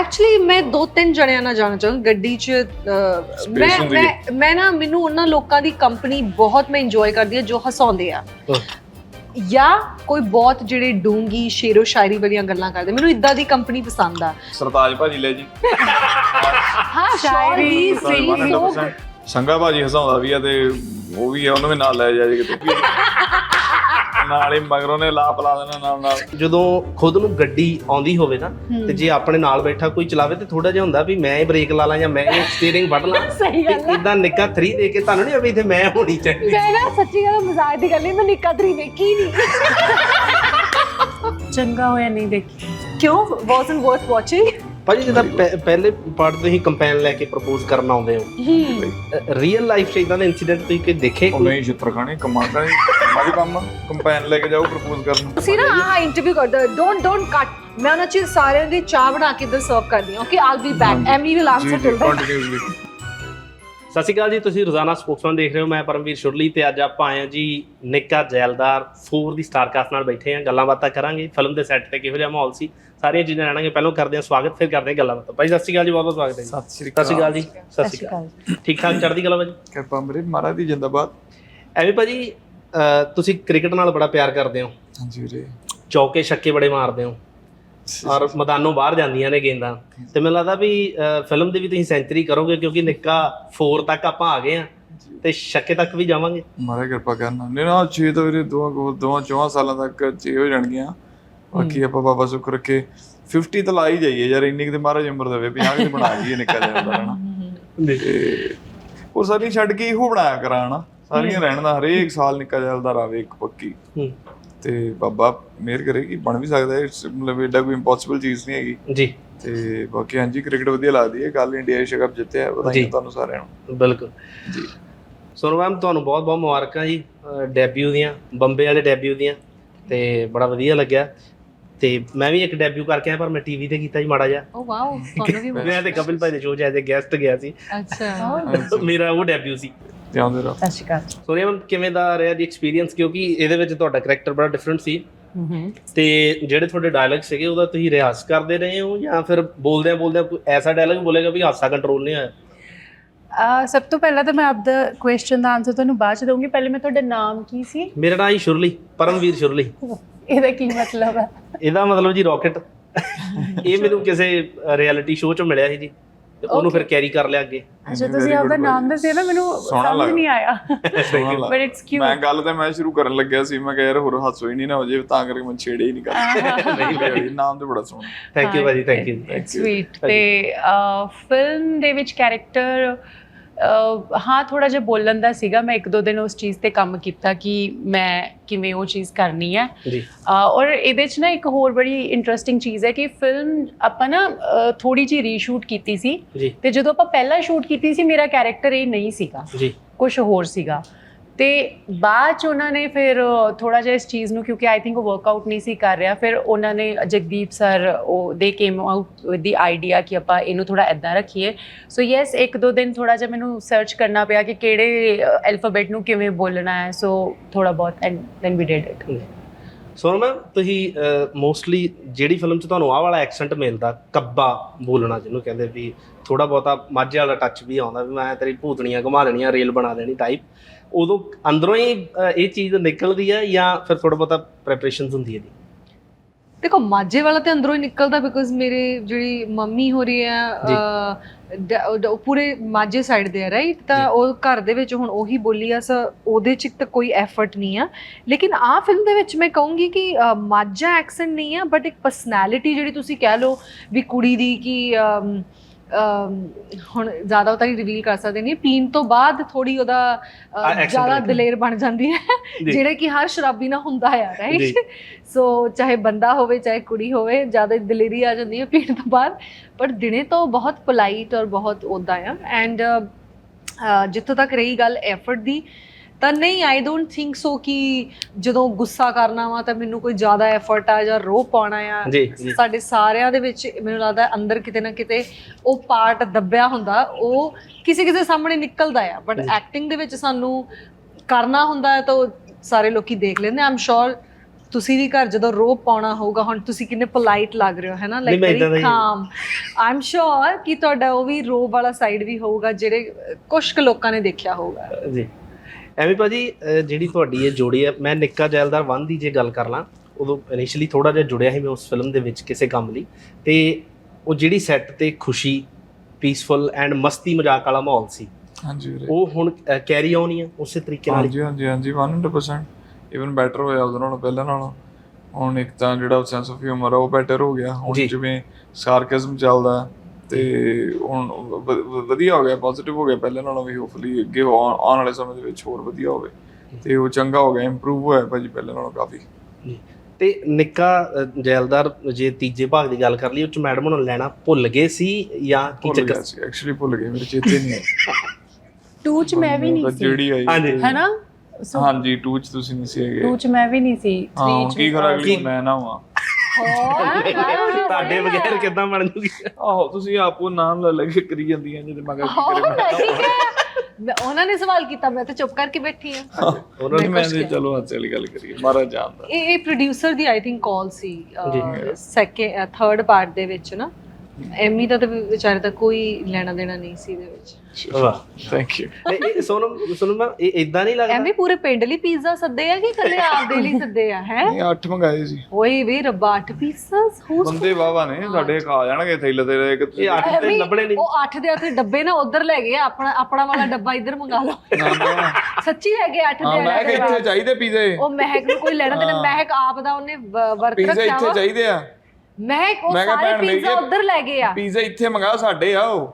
Actually ਮੈਂ ਦੋ ਤਿੰਨ ਜਣਿਆਂ ਨਾਲ ਜਾਣਾ ਚਾਹਾਂ ਗੱਡੀ 'ਚ ਅਹ, ਮੈਂ ਮੈਂ ਮੈਂ ਨਾ ਮੈਨੂੰ ਉਹਨਾਂ ਲੋਕਾਂ ਦੀ ਕੰਪਨੀ ਬਹੁਤ ਮੈਂ ਇੰਜੋਏ ਕਰਦੀ ਆ ਜੋ ਹਸਾਉਂਦੇ ਆ। ਜਾਂ ਕੋਈ ਬਹੁਤ ਜਿਹੜੇ ਡੂੰਗੀ ਸ਼ੇਰੋ ਸ਼ਾਇਰੀ ਵਾਲੀਆਂ ਗੱਲਾਂ ਕਰਦੇ। ਮੈਨੂੰ ਇਦਾਂ ਦੀ ਕੰਪਨੀ ਪਸੰਦ ਆ। ਸਰਤਾਜ ਭਾਜੀ ਲੈ ਜੀ। ਹਾਂ ਸ਼ਾਇਰੀ, ਸ਼ਾਇਰੀ ਸਰਤਾਜ ਸੀ। 100% ਸੰਗਾ ਭਾਜੀ ਹਸਾਉਂਦਾ ਵੀ ਆ ਤੇ ਉਹ ਵੀ ਆ ਉਹਨੂੰ ਵੀ ਨਾਲ ਲੈ ਜਾ ਜੇ ਕਿਤੇ। ਨਾਲ ਹੀ ਮਗਰੋਂ ਨੇ ਲਾਪ ਲਾ ਦੇਣਾ ਨਾਲ ਨਾਲ। ਜਦੋਂ ਖੁਦ ਨੂੰ ਗੱਡੀ ਆਉਂਦੀ ਹੋਵੇ ਨਾ ਤੇ ਜੇ ਆਪਣੇ ਨਾਲ ਬੈਠਾ ਕੋਈ ਚਲਾਵੇ ਤੇ ਥੋੜਾ ਜਿਹਾ ਹੁੰਦਾ ਵੀ ਮੈਂ ਹੀ ਬ੍ਰੇਕ ਲਾ ਲਾਂ ਜਾਂ ਮੈਂ ਹੀ ਸਟੀਅਰਿੰਗ ਵੱਢ ਲਾਂ। ਸਹੀ ਗੱਲ ਇਦਾਂ ਨਿੱਕਾ 3 ਦੇ ਕੇ ਤੁਹਾਨੂੰ ਨਹੀਂ ਵੀ ਇੱਥੇ ਮੈਂ ਹੋਣੀ ਚਾਹੀਦੀ। ਮੈਂ ਨਾ ਸੱਚੀ ਗੱਲ ਮਜ਼ਾਕ ਦੀ ਗੱਲ ਨਹੀਂ ਮੈਂ ਨਿੱਕਾ ਤਰੀ ਵੇਖੀ ਨਹੀਂ ਚੰਗਾ ਹੋਇਆ ਨਹੀਂ ਦੇਖੀ। ਕਿਉਂ? ਵਾਸਨਟ ਵਰਥ ਵਾਚਿੰਗ ਭਾਜੀ ਜਦੋਂ ਪਹਿ- ਪਹਿਲੇ ਪਾਰਟ ਤੁਸੀਂ ਕੰਪੈਨ ਲੈ ਕੇ ਪ੍ਰਪੋਜ਼ ਕਰਨ ਆਉਂਦੇ ਹੋ। ਰੀਅਲ ਲਾਈਫ 'ਚ ਇਦਾਂ ਦੇ ਇਨਸੀਡੈਂਟ ਤੁਸੀਂ ਕੋਈ ਦੇਖੇ ਕੋਈ? ਨਹੀਂ ਛਿੱਤਰ ਖਾਣੇ ਕਮਾਂਡਾ ਨਹੀਂ ਮਾੜੀ ਕੰਮ ਕੰਪੈਨ ਲੈ ਕੇ ਜਾਓ ਪ੍ਰਪੋਜ਼ ਕਰਨ। ਤੁਸੀਂ ਨਾ ਆਹ ਇੰਟਰਵਿਊ ਕਰਦੇ ਡੋਨਟ ਡੋਨਟ ਕੱਟ ਮੈਂ ਉਹਨਾਂ ਚ ਸਾਰਿਆਂ ਦੀ ਚਾਹ ਬਣਾ ਕੇ ਇੱਧਰ ਸਰਵ ਕਰਦੀ ਹਾਂ। Okay I'll be back Ammy will answer till then continuously ਸਤਿ ਸ਼੍ਰੀ ਅਕਾਲ ਜੀ ਤੁਸੀਂ ਰੋਜ਼ਾਨਾ ਸਪੋਕਸਮੈਨ ਦੇਖ ਰਹੇ ਹੋ ਮੈਂ ਪਰਮਵੀਰ ਸ਼ੁਰਲੀ ਤੇ ਅੱਜ ਆਪਾਂ ਆਏ ਹਾਂ ਜੀ ਨਿੱਕਾ ਜੈਲਦਾਰ 4 ਦੀ ਸਟਾਰਕਾਸਟ ਨਾਲ ਬੈਠੇ ਹਾਂ ਗੱਲਾਂ ਬਾਤਾਂ ਕਰਾਂਗੇ ਫਿਲਮ ਦੇ ਸੈੱਟ ਤੇ ਕਿਹੋ ਜਿਹਾ ਮਾਹੌਲ ਸੀ ਸਾਰੀਆਂ ਚੀਜ਼ਾਂ ਜਾਣਾਂਗੇ ਪਹਿਲਾਂ ਕਰਦੇ ਹਾਂ ਸਵਾਗਤ ਫਿਰ ਕਰਦੇ ਹਾਂ ਗੱਲਾਂ ਬਾਤਾਂ। ਭਾਈ ਸਤਿ ਸ਼੍ਰੀ ਅਕਾਲ ਜੀ ਬਹੁਤ ਬਹੁਤ ਸਵਾਗਤ ਹੈ ਜੀ। ਸਤਿ ਸ਼੍ਰੀ ਸਤਿ ਸ਼੍ਰੀ ਅਕਾਲ ਜੀ ਸਤਿ ਸ਼੍ਰੀ ਅਕਾਲ। ਠੀਕ ਠਾਕ ਚੜ੍ਹਦੀ ਕਲਾ ਭਾਜੀ? ਕਿਰਪਾ ਮੇਰੇ ਮਹਾਰਾਜ ਦੀ ਜਿੰਦਾਬਾਦ। ਐਵੇਂ ਭਾਜੀ ਤੁਸੀਂ ਕ੍ਰਿਕਟ ਨਾਲ ਬੜਾ ਪਿਆਰ ਕਰਦੇ ਹੋ। ਹਾਂਜੀ ਵੀਰੇ। ਚੌਕੇ ਛੱਕੇ ਬੜੇ ਮਾਰਦੇ ਹੋ। ਔਰ ਮੈਦਾਨੋਂ ਬਾਹਰ ਜਾਂਦੀਆਂ ਨੇ ਗੇਂਦਾਂ। ਤੇ ਮੈਨੂੰ ਲੱਗਦਾ ਵੀ ਫਿਲਮ ਦੀ ਵੀ ਤੁਸੀਂ ਸੈਂਚਰੀ ਕਰੋਗੇ ਕਿਉਂਕਿ ਨਿੱਕਾ 4 ਤੱਕ ਆਪਾਂ ਆ ਗਏ ਆ ਤੇ ਛੱਕੇ ਤੱਕ ਵੀ ਜਾਵਾਂਗੇ। ਮਹਾਰਾਜ ਕਿਰਪਾ ਕਰਨਾ। ਨਹੀਂ ਨਾ 6 ਤੋਂ ਵੀਰੇ ਦੋ ਦੋ ਚੌਹਾਂ ਸਾਲਾਂ ਤੱਕ ਚੇ ਹੋ ਜਾਣਗੀਆਂ। ਬਾਕੀ ਆਪਾਂ ਬਾਬਾ ਸੁੱਖ ਰੱਖੇ। 50 ਤਾਂ ਲਾ ਹੀ ਜਾਈਏ ਯਾਰ ਇੰਨੀ ਕਿਤੇ ਮਹਾਰਾਜ ਉਮਰ ਦੇਵੇ 50 ਕਿਤੇ ਬਣਾ ਜਾਈਏ ਨਿਕਲ ਜਾਂਦਾ ਹਨਾ ਤੇ ਉਹ ਸਾਰੀ ਛੱਡ ਕੇ ਇਹੋ ਬਣਾਇਆ ਕਰਾਂ ਹਨਾ। ਸਾਰੀਆਂ ਰਹਿਣ ਦਾ ਹਰੇਕ ਸਾਲ ਨਿਕਲ ਜਾਂਦਾ ਰਾਵੇ ਇੱਕ ਪੱਕੀ। ਤੇ ਬਾਬਾ ਮਿਹਰ ਕਰੇਗੀ ਬਣ ਵੀ ਸਕਦਾ ਹੈ। ਮਤਲਬ ਏਡਾ ਕੋਈ ਇੰਪੋਸੀਬਲ ਚੀਜ਼ ਨਹੀਂ ਹੈਗੀ। ਜੀ। ਤੇ ਬਾਕੀ ਹਾਂਜੀ ਕ੍ਰਿਕਟ ਵਧੀਆ ਲੱਗਦੀ ਹੈ। ਕੱਲ ਇੰਡੀਆ ਏਸ਼ੀਆ ਕੱਪ ਜਿੱਤਿਆ। ਵਧਾਈਆਂ ਤੁਹਾਨੂੰ ਸਾਰਿਆਂ ਨੂੰ। ਬਿਲਕੁਲ। ਜੀ। ਸੋਨੂ ਮੈਮ ਤੁਹਾਨੂੰ ਬਹੁਤ ਬਹੁਤ ਮੁਬਾਰਕਾਂ ਜੀ ਡੈਬਿਊ ਦੀਆਂ ਬੰਬੇ ਵਾਲੇ ਡੈਬਿਊ ਦੀਆਂ। ਤੇ ਬੜਾ ਵਧੀਆ ਲੱਗਿਆ। ਤੇ ਮੈਂ ਵੀ ਇੱਕ ਡੈਬਿਊ ਕਰਕੇ ਆਇਆ ਪਰ ਮੈਂ ਟੀਵੀ ਤੇ ਕੀਤਾ ਜੀ ਮਾੜਾ ਜਿਹਾ। ਓ ਵਾਓ ਤੁਹਾਨੂੰ ਵੀ ਮੈਂ ਤੇ ਕਪਿਲ ਭਾਈ ਦੇ ਸ਼ੋਅ 'ਚ ਐਜ਼ ਗੈਸਟ ਗਿਆ ਸੀ। ਅੱਛਾ। ਮੇਰਾ ਉਹ ਡੈਬਿਊ ਸੀ। ਤੇ ਆਉਂਦੇ ਰਹੋ ਸਤਿ ਸ਼੍ਰੀ ਅਕਾਲ ਸੋਨੀਆ ਮੈਮ ਕਿਵੇਂ ਦਾ ਰਿਹਾ ਜੀ ਐਕਸਪੀਰੀਅੰਸ ਕਿਉਂਕਿ ਇਹਦੇ ਵਿੱਚ ਤੁਹਾਡਾ ਕੈਰੈਕਟਰ ਬੜਾ ਡਿਫਰੈਂਟ ਸੀ। ਤੇ ਜਿਹੜੇ ਤੁਹਾਡੇ ਡਾਇਲੌਗ ਸੀਗੇ ਉਹਦਾ ਤੁਸੀਂ ਰਿਹਾਸ ਕਰਦੇ ਰਹੇ ਹੋ ਜਾਂ ਫਿਰ ਬੋਲਦਿਆਂ ਬੋਲਦਿਆਂ ਕੋਈ ਐਸਾ ਡਾਇਲੌਗ ਬੋਲੇਗਾ ਵੀ ਹਾਸਾ ਕੰਟਰੋਲ ਨਹੀਂ ਆਇਆ ਅਹ ਸਭ ਤੋਂ ਪਹਿਲਾਂ ਤਾਂ ਮੈਂ ਆਪਦਾ ਕੁਐਸਚਨ ਦਾ ਆਨਸਰ ਤੁਹਾਨੂੰ ਬਾਅਦ ਚ ਦਊਂਗੀ। ਪਹਿਲੇ ਮੈਂ ਤੁਹਾਡਾ ਨਾਮ ਕੀ ਸੀ? ਮੇਰਾ ਨਾਂ ਜੀ ਸ਼ੁਰਲੀ ਪਰਮਵੀਰ ਸ਼ੁਰਲੀ। ਇਹਦਾ ਕੀ ਮਤਲਬ ਹੈ ਇਹਦਾ ਮਤਲਬ ਜੀ ਰਾਕਟ ਇਹ ਮੈਨੂੰ ਕਿਸੇ ਰਿਐਲਿਟੀ ਸ਼ੋਅ 'ਚ ਮਿਲਿਆ ਸੀ ਜੀ। ਤੇ ਉਹਨੂੰ ਫਿਰ ਕੈਰੀ ਕਰ ਲਿਆ ਅੱਗੇ। ਅੱਛਾ ਤੁਸੀਂ ਆਪਦਾ ਨਾਮ ਦੱਸਿਆ ਨਾ ਮੈਨੂੰ ਸੋਹਣਾ ਸਮਝ ਲੱਗਾ। ਨਹੀਂ ਆਇਆ। ਬਟ ਇਟਸ ਕਿਊਟ ਮੈਂ ਗੱਲ ਤੇ ਮੈਂ ਸ਼ੁਰੂ ਕਰਨ ਲੱਗਿਆ ਸੀ ਮੈਂ ਕਿਹਾ ਯਾਰ ਹੋਰ ਹਾਸੋ ਹੀ ਨਹੀਂ ਨਾ ਹੋ ਜੇ ਤਾਂ ਕਰਕੇ ਮੈਂ ਛੇੜੇ ਹੀ ਨਹੀਂ ਕਰਦਾ ਨਹੀਂ ਬੜੀ ਨਾਮ ਤੇ ਬੜਾ ਸੋਹਣਾ। ਥੈਂਕ ਯੂ ਭਾਜੀ ਥੈਂਕ ਯੂ ਸਵੀਟ ਤੇ ਫਿਲਮ ਦੇ ਵਿੱਚ ਕੈਰੈਕਟਰ ਹਾਂ ਥੋੜਾ ਜਿਹਾ ਬੋਲਣ ਦਾ ਸੀਗਾ। ਮੈਂ ਇੱਕ ਦੋ ਦਿਨ ਉਸ ਚੀਜ਼ ਤੇ ਕੰਮ ਕੀਤਾ ਕਿ ਮੈਂ ਕਿਵੇਂ ਉਹ ਚੀਜ਼ ਕਰਨੀ ਹੈ। ਜੀ। ਔਰ ਇਹਦੇ ਚ ਨਾ ਇੱਕ ਹੋਰ ਬੜੀ ਇੰਟਰਸਟਿੰਗ ਚੀਜ਼ ਹੈ ਕਿ ਫਿਲਮ ਆਪਾਂ ਨਾ ਥੋੜੀ ਜਿਹੀ ਰੀਸ਼ੂਟ ਕੀਤੀ ਸੀ। ਜੀ। ਤੇ ਜਦੋਂ ਆਪਾਂ ਪਹਿਲਾਂ ਸ਼ੂਟ ਕੀਤੀ ਸੀ ਮੇਰਾ ਕੈਰੈਕਟਰ ਇਹ ਨਹੀਂ ਸੀਗਾ। ਜੀ। ਕੁਝ ਹੋਰ ਸੀਗਾ। ਤੇ ਬਾਅਦ ਚ ਉਹਨਾਂ ਨੇ ਫਿਰ ਥੋੜਾ ਜਿਹਾ ਇਸ ਚੀਜ਼ ਨੂੰ ਕਿਉਂਕਿ ਆਈ ਥਿੰਕ ਉਹ ਵਰਕਆਊਟ ਨਹੀਂ ਸੀ ਕਰ ਰਿਹਾ, ਫਿਰ ਉਹਨਾਂ ਨੇ ਜਗਦੀਪ ਸਰ ਉਹ ਦੇ came out with the idea ਕਿ ਆਪਾਂ ਇਹਨੂੰ ਥੋੜਾ ਐਦਾਂ ਰੱਖੀਏ। ਸੋ ਯੈਸ ਇੱਕ ਦੋ ਦਿਨ ਥੋੜਾ ਜਿਹਾ ਮੈਨੂੰ ਸਰਚ ਕਰਨਾ ਪਿਆ ਕਿ ਕਿਹੜੇ ਐਲਫਾਬੈਟ ਨੂੰ ਕਿਵੇਂ ਬੋਲਣਾ ਹੈ। ਸੋ ਥੋੜਾ ਬਹੁਤ and then we did it so ma'am, ਤੁਸੀਂ ਮੋਸਟਲੀ ਜਿਹੜੀ ਫਿਲਮ 'ਚ ਤੁਹਾਨੂੰ ਆਹ ਵਾਲਾ ਐਕਸੈਂਟ ਮਿਲਦਾ, ਕੱਬਾ ਬੋਲਣਾ ਜਿਹਨੂੰ ਕਹਿੰਦੇ ਵੀ ਥੋੜਾ ਬਹੁਤਾ ਮਾਝੇ ਵਾਲਾ ਟੱਚ ਵੀ ਆਉਂਦਾ ਵੀ ਮੈਂ ਤੇਰੀ ਭੂਤਣੀਆਂ ਘੁਮਾ ਦੇਣੀਆਂ, ਰੇਲ ਬਣਾ ਦੇਣੀ ਟਾਈਪ ਉਦੋਂ ਅੰਦਰੋਂ ਹੀ ਇਹ ਚੀਜ਼ ਨਿਕਲਦੀ ਆ ਜਾਂ ਫਿਰ ਥੋੜਾ ਬਹੁਤਾ ਪ੍ਰੈਪਰੇਸ਼ਨਸ ਹੁੰਦੀ ਹੈ ਜੀ ਦੇਖੋ ਮਾਝੇ ਵਾਲਾ ਤੇ ਅੰਦਰੋਂ ਹੀ ਨਿਕਲਦਾ ਬਿਕੋਜ਼ ਮੇਰੇ ਜਿਹੜੀ ਮੰਮੀ ਹੋ ਰਹੀ ਹੈ ਡ- ਉਹ- ਪੂਰੇ ਮਾਝੇ ਸਾਈਡ ਦੇ ਆ ਰਾਈਟ ਤਾਂ। ਉਹ ਘਰ ਦੇ ਵਿੱਚ ਹੁਣ ਉਹੀ ਬੋਲੀ ਆ ਸੋ ਉਹਦੇ ਚ ਤਾਂ ਕੋਈ ਐਫਰਟ ਨਹੀਂ ਆ। ਲੇਕਿਨ ਆਹ ਫਿਲਮ ਦੇ ਵਿੱਚ ਮੈਂ ਕਹੂੰਗੀ ਕਿ ਮਾਝਾ ਐਕਸੈਂਟ ਨਹੀਂ ਆ ਬਟ ਇੱਕ ਪਰਸਨੈਲਿਟੀ ਜਿਹੜੀ ਤੁਸੀਂ ਕਹਿ ਲਓ ਵੀ ਕੁੜੀ ਦੀ ਕਿ ਅਮ, ਹੁਣ ਜ਼ਿਆਦਾ ਉਹ ਤਾਂ ਨਹੀਂ ਰਿਵੀਲ ਕਰ ਸਕਦੇ ਨਹੀਂ ਪੀਣ ਤੋਂ ਬਾਅਦ ਥੋੜੀ ਉਹਦਾ ਜ਼ਿਆਦਾ। ਦਲੇਰ ਬਣ ਜਾਂਦੀ ਹੈ। ਜਿਹੜੇ ਕਿ ਹਰ ਸ਼ਰਾਬੀ ਨਾਲ ਹੁੰਦਾ ਆ। ਰਾਈਟ ਸੋ ਚਾਹੇ ਬੰਦਾ ਹੋਵੇ ਚਾਹੇ ਕੁੜੀ ਹੋਵੇ ਜ਼ਿਆਦਾ ਦਲੇਰੀ ਆ ਜਾਂਦੀ ਹੈ ਪੀਣ ਤੋਂ ਬਾਅਦ ਪਰ ਦਿਨੇ ਤੋਂ ਬਹੁਤ ਪੋਲਾਈਟ ਔਰ ਬਹੁਤ ਉਦਾਂ ਆ ਐਂਡ ਜਿੱਥੋਂ ਤੱਕ ਰਹੀ ਗੱਲ ਐਫਰਟ ਦੀ ਤਾਂ ਨਹੀਂ ਆਈ ਡੋਨਟ ਥਿੰਕ ਸੋ ਕਿ ਜਦੋਂ ਗੁੱਸਾ ਕਰਨਾ ਵਾ ਤਾਂ ਮੈਨੂੰ ਕੋਈ ਜ਼ਿਆਦਾ ਐਫਰਟ ਆ ਜਾਂ ਰੋ ਪਾਉਣਾ ਆ। ਜੀ ਜੀ। ਸਾਡੇ ਸਾਰਿਆਂ ਦੇ ਵਿੱਚ ਮੈਨੂੰ ਲੱਗਦਾ ਅੰਦਰ ਕਿਤੇ ਨਾ ਕਿਤੇ ਉਹ ਪਾਰਟ ਦੱਬਿਆ ਹੁੰਦਾ ਉਹ ਕਿਸੇ ਕਿਸੇ ਸਾਹਮਣੇ ਨਿਕਲਦਾ ਆ। ਬਟ। ਐਕਟਿੰਗ ਦੇ ਵਿੱਚ ਸਾਨੂੰ ਕਰਨਾ ਹੁੰਦਾ ਹੈ ਤਾਂ ਉਹ ਸਾਰੇ ਲੋਕੀ ਦੇਖ ਲੈਂਦੇ ਆਮ ਸ਼ੋਰ ਤੁਸੀਂ ਵੀ ਘਰ ਜਦੋਂ ਰੋਪ ਪਾਉਣਾ ਹੋਊਗਾ ਹੁਣ ਤੁਸੀਂ ਕਿੰਨੇ ਪੋਲਾਈਟ ਲੱਗ ਰਹੇ ਹੋ ਹੈ ਨਾ? ਲਾਈਕ ਮੈਂ ਏਦਾਂ ਦਾ ਵੈਰੀ ਹੀ- ਕਾਮ ਆਮ ਸ਼ੋਰ ਕਿ ਤੁਹਾਡਾ ਉਹ ਵੀ ਰੋਪ ਵਾਲਾ ਸਾਈਡ ਵੀ ਹੋਊਗਾ ਜਿਹੜੇ ਕੁਝ ਕੁ ਲੋਕਾਂ ਨੇ ਦੇਖਿਆ ਹੋਊਗਾ। ਜੀ। ਐਵੇਂ ਭਾਜੀ ਅਹ ਜਿਹੜੀ ਤੁਹਾਡੀ ਇਹ ਜੋੜੀ ਹੈ ਮੈਂ ਨਿੱਕਾ ਜੈਲਦਾਰ 1 ਦੀ ਜੇ ਗੱਲ ਕਰ ਲਾਂ ਉਦੋਂ ਇਨੀਸ਼ੀਅਲੀ ਥੋੜਾ ਜਿਹਾ ਜੁੜਿਆ ਸੀ ਮੈਂ ਉਸ ਫਿਲਮ ਦੇ ਵਿੱਚ ਕਿਸੇ ਕੰਮ ਲਈ। ਤੇ ਉਹ ਜਿਹੜੀ ਸੈੱਟ ਤੇ ਖੁਸ਼ੀ ਪੀਸਫੁਲ ਐਂਡ ਮਸਤੀ ਮਜ਼ਾਕ ਵਾਲਾ ਮਾਹੌਲ ਸੀ ਹਾਂਜੀ ਵੀਰੇ। ਉਹ ਹੁਣ ਕੈਰੀ ਆਨ ਹੀ ਆ ਉਸੇ ਤਰੀਕੇ ਨਾਲ ਹੀ। ਹਾਂਜੀ ਹਾਂਜੀ ਹਾਂਜੀ 100% ਇਵਨ ਬੈਟਰ ਹੋਇਆ ਉਹਦੇ ਨਾਲੋਂ ਪਹਿਲਾਂ ਨਾਲੋਂ। ਹੁਣ ਇੱਕ ਤਾਂ ਜਿਹੜਾ ਸੈਂਸ ਆਫ ਹਿਊਮਰ ਆ ਉਹ ਬੈਟਰ ਹੋ ਗਿਆ। ਹੁਣ ਜੀ। ਜਿਵੇਂ ਸਾਰਕੈਜ਼ਮ ਚੱਲਦਾ ਤੇ ਹੁਣ ਵ- ਵਧੀਆ ਹੋ ਗਿਆ ਪੋਜ਼ਿਟਿਵ ਹੋ ਗਿਆ। ਪਹਿਲਾਂ ਨਾਲੋਂ ਵੀ ਹੋਪਫੁਲੀ ਅੱਗੇ ਆਉਣ ਆਉਣ ਵਾਲੇ ਸਮੇਂ ਦੇ ਵਿੱਚ ਹੋਰ ਵਧੀਆ ਹੋਵੇ। ਤੇ ਉਹ ਚੰਗਾ ਹੋ ਗਿਆ ਇੰਪਰੂਵ ਹੋਇਆ ਭਾਜੀ ਪਹਿਲਾਂ ਨਾਲੋਂ ਕਾਫੀ। ਜੀ। ਤੇ ਨਿੱਕਾ ਜੈਲਦਾਰ ਜੇ ਤੀਜੇ ਭਾਗ ਦੀ ਗੱਲ ਕਰ ਲਈ ਉਹ ਚ ਮੈਡਮ ਨੂੰ ਲੈਣਾ ਭੁੱਲ ਗਏ ਸੀ ਜਾਂ ਕੀ ਭੁੱਲ ਚੱਕਰ ਗਿਆ ਸੀ? ਐਕਚੁਅਲੀ ਭੁੱਲ ਗਏ ਮੇਰੇ ਚੇਤੇ ਨਹੀਂ 2 ਚ ਮੈਂ ਵੀ ਨਹੀਂ ਸੀ। ਜਿਹੜੀ ਆਈ ਹਾਂਜੀ। ਹੈ ਨਾ ਸੋ ਹਾਂਜੀ 2 ਚ ਤੁਸੀਂ ਨਹੀਂ ਸੀ ਹੈਗੇ। 2 ਚ ਮੈਂ ਵੀ ਨਹੀਂ ਸੀ। ਹਾਂ 3 ਹੁਣ ਚ ਕੀ ਕਰਾਂ ਅਗਲੀ ਕੀ- ਮੈਂ ਨਾ ਹਾਂ ਤੁਹਾਡੇ ਬਗੈਰ ਕਿੱਦਾਂ ਬਣ ਜੂਗੀ? ਆਹੋ ਤੁਸੀਂ ਆਪੋ ਨਾਮ ਲੈ ਲੈ ਕੇ ਕਰੀ ਜਾਂਦੀਆਂ ਜਿਹਦੇ ਮਗਰ ਕੀ ਹੋ ਕਰੇ ਮੈਂ ਹੈ। ਮੈਂ- ਉਹਨਾਂ ਨੇ ਸਵਾਲ ਕੀਤਾ ਮੈਂ ਤਾਂ ਚੁੱਪ ਕਰਕੇ ਬੈਠੀ ਆ ਉਹਨਾਂ ਨੇ ਮੈਂ ਕਿਹਾ। ਚਲੋ ਅੱਜ ਵਾਲੀ ਗੱਲ ਕਰੀਏ ਮਹਾਰਾਜ ਜਾਣਦਾ। ਇਹ ਇਹ ਪ੍ਰੋਡਿਊਸਰ ਦੀ ਆਈ ਥਿੰਕ ਕਾਲ ਸੀ। ਸੈਕਿੰਡ ਥਰਡ ਪਾਰਟ ਦੇ ਵਿੱਚ ਨਾ। ਐਮੀ ਦਾ ਤਾਂ ਵਿਚਾਰੇ ਦਾ ਕੋਈ ਲੈਣਾ ਦੇਣਾ ਨਹੀਂ ਸੀ ਇਹਦੇ ਵਿੱਚ। ਵਾਹ ਥੈਂਕ ਯੂ ਇਹ- ਸੋਨਮ ਸੋਨਮ ਮੈਮ ਇਹ ਇਦਾਂ ਨਹੀਂ ਲੱਗਦਾ? ਐਮੀ ਪੂਰੇ ਪਿੰਡ ਲਈ ਪੀਜ਼ਾ ਸੱਦੇ ਆ ਕਿ ਕੱਲੇ ਆਪ ਦੇ ਲਈ ਸੱਦੇ ਆ ਹੈ? ਇਹ ਅੱਠ ਮੰਗਾਏ ਸੀ। ਓਏ ਵੇ ਰੱਬਾ ਅੱਠ ਪੀਸਸ ਹੋ ਬੰਦੇ ਵਾਵਾ ਨੇ ਸਾਡੇ ਖਾ ਜਾਣਗੇ ਥੈਲੇ ਤੇ ਇੱਕ ਇਹ ਅੱਠ ਤੇ ਲੱਭਣੇ ਨਹੀਂ। ਉਹ ਅੱਠ ਦੇ ਅੱਠ ਡੱਬੇ ਨਾ ਉਧਰ ਲੈ ਗਏ ਆਪਣਾ ਆਪਣਾ ਵਾਲਾ ਡੱਬਾ ਇੱਧਰ ਮੰਗਾ ਲਓ। ਸੱਚੀ ਗਏ ਅੱਠ ਦੇ ਮੈਂ ਕਿ ਇੱਥੇ ਚਾਹੀਦੇ ਪੀਜ਼ੇ ਉਹ ਮਹਿਕ ਨੂੰ ਕੋਈ ਲੈਣਾ ਦੇਣਾ। ਮਹਿਕ ਆਪ ਦਾ ਉਹਨੇ ਵਰਤ ਪੀਜ਼ੇ ਰੱਖਿਆ ਇੱਥੇ ਵਾ। ਚਾਹੀਦੇ ਆ। ਮਹਿਕ ਉਹ ਮੈਂ ਕਿਹਾ ਸਾਰੇ ਭੈਣ ਲੈ ਪੀਜ਼ਾ ਗਏ। ਉਧਰ ਲੈ ਗਏ ਆ ਪੀਜ਼ੇ ਇੱਥੇ ਮੰਗਾ ਸਾਡੇ ਆ ਉਹ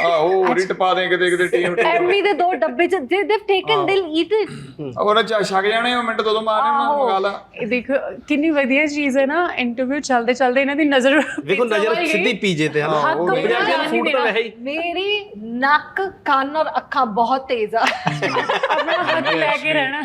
ਆਹੋ ਰਿਟ ਪਾ ਦੇ ਕਿਤੇ ਕਿਤੇ ਟੀਮ ਟੀਮ। ਐਮੀ ਦੇ ਦੋ ਡੱਬੇ ਚ ਦੇ ਦੇ ਟੇਕਨ ਦਿਲ ਈਟ ਉਹਨਾਂ ਚ ਛਕ ਜਾਣੇ ਉਹ ਮਿੰਟ ਦੋ ਦੋ ਮਾਰਨੇ ਉਹਨਾਂ ਨੂੰ ਮੰਗਾ ਲਾ। ਇਹ ਦੇਖੋ ਕਿੰਨੀ ਵਧੀਆ ਚੀਜ਼ ਹੈ ਨਾ ਇੰਟਰਵਿਊ ਚੱਲਦੇ ਚੱਲਦੇ ਇਹਨਾਂ ਦੀ ਨਜ਼ਰ pizza ਨਜ਼ਰ। ਸਿੱਧੀ ਪੀਜੇ ਤੇ ਹਾਂ, ਉਹ ਪੰਜਾਬੀਆਂ ਫੂਡ ਤਾਂ ਵੈਸੇ ਹੀ। ਮੇਰੀ ਨੱਕ ਕੰਨ ਔਰ ਅੱਖਾਂ ਬਹੁਤ ਤੇਜ਼ ਆ। ਆਪਣਾ ਹੱਥ ਲੈ ਕੇ ਰਹਿਣਾ।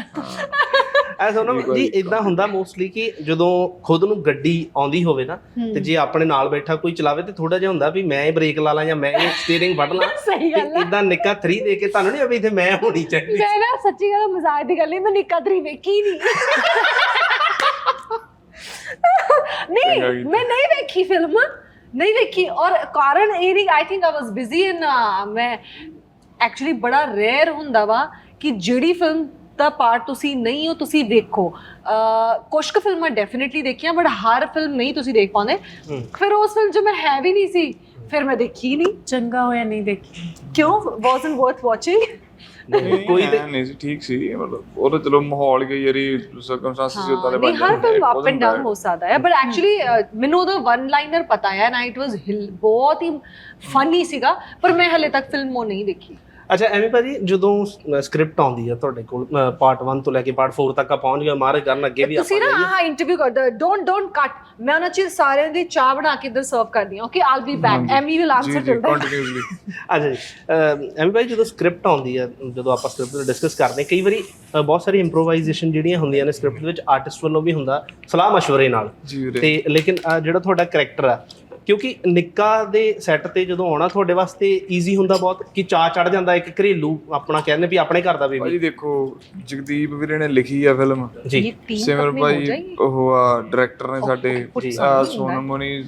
ਐ ਸੋਨਾ ਜੀ ਇਦਾਂ ਹੁੰਦਾ ਮੋਸਟਲੀ ਕਿ ਜਦੋਂ ਖੁਦ ਨੂੰ ਗੱਡੀ ਆਉਂਦੀ ਹੋਵੇ ਨਾ ਤੇ ਜੇ ਆਪਣੇ ਨਾਲ ਬੈਠਾ ਕੋਈ ਚਲਾਵੇ ਤੇ ਥੋੜਾ ਜਿਹਾ ਹੁੰਦਾ ਵੀ ਮੈਂ ਹੀ ਬ੍ਰੇਕ ਲਾ ਲਾਂ ਜਾਂ ਮੈਂ ਹੀ ਸਟੀਅਰਿੰਗ ਫੜ ਲਾਂ। ਸਹੀ ਗੱਲ ਆ। ਇਦਾਂ ਨਿੱਕਾ 3 ਦੇ ਕੇ ਤੁਹਾਨੂੰ ਨਹੀਂ ਅਭੀ ਇੱਥੇ ਮੈਂ ਹੋਣੀ ਚਾਹੀਦੀ। ਮੈਂ ਨਾ ਸੱਚੀ ਗੱਲ ਮਜ਼ਾਕ ਦੀ ਗੱਲ ਨਹੀਂ ਮੈਂ ਨਿੱਕਾ ਤਰੀ ਵੇਖੀ ਨਹੀਂ ਨਹੀਂ ਚੰਗਾ ਕੀਤਾ। ਮੈਂ ਨਹੀਂ ਵੇਖੀ ਫਿਲਮ ਨਹੀਂ ਵੇਖੀ। ਔਰ ਕਾਰਨ ਇਹ ਨਹੀਂ I think I was busy in ਮੈਂ ਐਕਚੁਅਲੀ ਬੜਾ ਰੇਅਰ ਹੁੰਦਾ ਵਾ ਕਿ ਜਿਹੜੀ ਫਿਲਮ ਦਾ ਪਾਰਟ ਤੁਸੀਂ ਨਹੀਂ ਹੋ ਤੁਸੀਂ ਵੇਖੋ। ਅਹ ਕੁਛ ਕੁ ਫਿਲਮਾਂ ਡੈਫੀਨਿਟਲੀ ਦੇਖੀਆਂ ਬਟ ਹਰ ਫਿਲਮ ਨਹੀਂ ਤੁਸੀਂ ਦੇਖ ਪਾਉਂਦੇ। ਫਿਰ ਉਸ ਫਿਲਮ 'ਚ ਮੈਂ ਹੈ ਵੀ ਨਹੀਂ ਸੀ। ਫਿਰ ਮੈਂ ਦੇਖੀ ਨਹੀਂ। ਚੰਗਾ ਹੋਇਆ ਨਹੀਂ ਦੇਖੀ। ਕਿਉਂ? ਵਾਸਨਟ ਵਰਥ ਵਾਚਿੰਗ ਕੋਈ ਨਹੀਂ ਸੀ ਠੀਕ ਸੀ ਮਤਲਬ ਉਹ ਤਾਂ ਚਲੋ ਮਾਹੌਲ ਕਈ ਵਾਰੀ ਸਰਕਮਸਟੈਂਸਸ ਸੀ ਉਦਾਂ ਦੇ ਨਹੀਂ ਬਣ ਹਰ film up and wasn't down. ਹੋ ਸਕਦਾ ਹੈ ਬਟ ਐਕਚੁਅਲੀ ਮੈਨੂੰ ਉਹਦਾ ਵਨ ਲਾਈਨਰ ਪਤਾ ਹੈ ਨਾ ਇਟ ਵਾਸ ਬਹੁਤ ਹੀ ਫਨੀ ਸੀਗਾ ਪਰ ਮੈਂ ਹਲੇ ਤੱਕ ਫਿਲਮ ਉਹ ਨਹੀਂ ਦੇਖੀ। ਅੱਛਾ ਐਵੇਂ ਭਾਜੀ ਜਦੋਂ ਸਕ੍ਰਿਪਟ ਆਉਂਦੀ ਆ ਤੁਹਾਡੇ ਕੋਲ ਪਾਰਟ 1 ਤੋਂ ਲੈ ਕੇ ਪਾਰਟ 4 ਤੱਕ ਆ ਪਹੁੰਚ ਗਏ ਮਾਰੇ ਕਰਨ ਅੱਗੇ ਵੀ ਤੁਸੀਂ ਨਾ। ਆਹ ਇੰਟਰਵਿਊ ਕਰਦਾ ਡੋਨਟ ਡੋਨਟ ਕੱਟ ਮੈਂ ਉਹਨਾਂ ਚ ਸਾਰਿਆਂ ਦੀ ਚਾਹ ਬਣਾ ਕੇ ਇੱਧਰ ਸਰਵ ਕਰਦੀ ਹਾਂ okay I'll be back. Ammy will answer ਜੀ ਟੂ ਦੈਟ ਅੱਛਾ ਜੀ ਐਵੇਂ ਭਾਈ ਜਦੋਂ ਸਕ੍ਰਿਪਟ ਆਉਂਦੀ ਆ ਜਦੋਂ ਆਪਾਂ ਸਕ੍ਰਿਪਟ ਡਿਸਕਸ ਕਰਦੇ ਹਾਂ, ਕਈ ਵਾਰੀ ਬਹੁਤ ਸਾਰੀ ਇੰਪਰੋਵਾਈਜ਼ੇਸ਼ਨ ਜਿਹੜੀਆਂ ਹੁੰਦੀਆਂ ਨੇ ਸਕ੍ਰਿਪਟ ਵਿੱਚ ਆਰਟਿਸਟ ਵੱਲੋਂ ਵੀ ਹੁੰਦਾ ਸਲਾਹ مشਵਰੇ ਨਾਲ ਤੇ ਲੇਕਿਨ ਜਿਹੜਾ ਤੁਹਾਡਾ ਕੈਰੈਕਟਰ ਆ ਕਿਉਂਕਿ ਨਿੱਕਾ ਦੇ ਸੈੱਟ ਤੇ ਜਦੋਂ ਆਉਣਾ ਤੁਹਾਡੇ ਵਾਸਤੇ ਈਜ਼ੀ ਹੁੰਦਾ ਬਹੁਤ ਕਿ ਚਾਹ ਚੜ ਜਾਂਦਾ ਇੱਕ ਘਰੇਲੂ ਆਪਣਾ ਕਹਿੰਦੇ ਵੀ ਆਪਣੇ ਘਰ ਦਾ ਬੇਬੀ ਦੇਖੋ ਜਗਦੀਪ ਵੀਰੇ ਨੇ ਲਿਖੀ ਆ ਫਿਲਮ ਜੀ। ਸਿਮਰ ਭਾਈ ਉਹ ਆ ਡਾਇਰੈਕਟਰ ਨੇ ਸਾਡੇ। ਆ, ਸੋਨਮ ਮੋਨੀ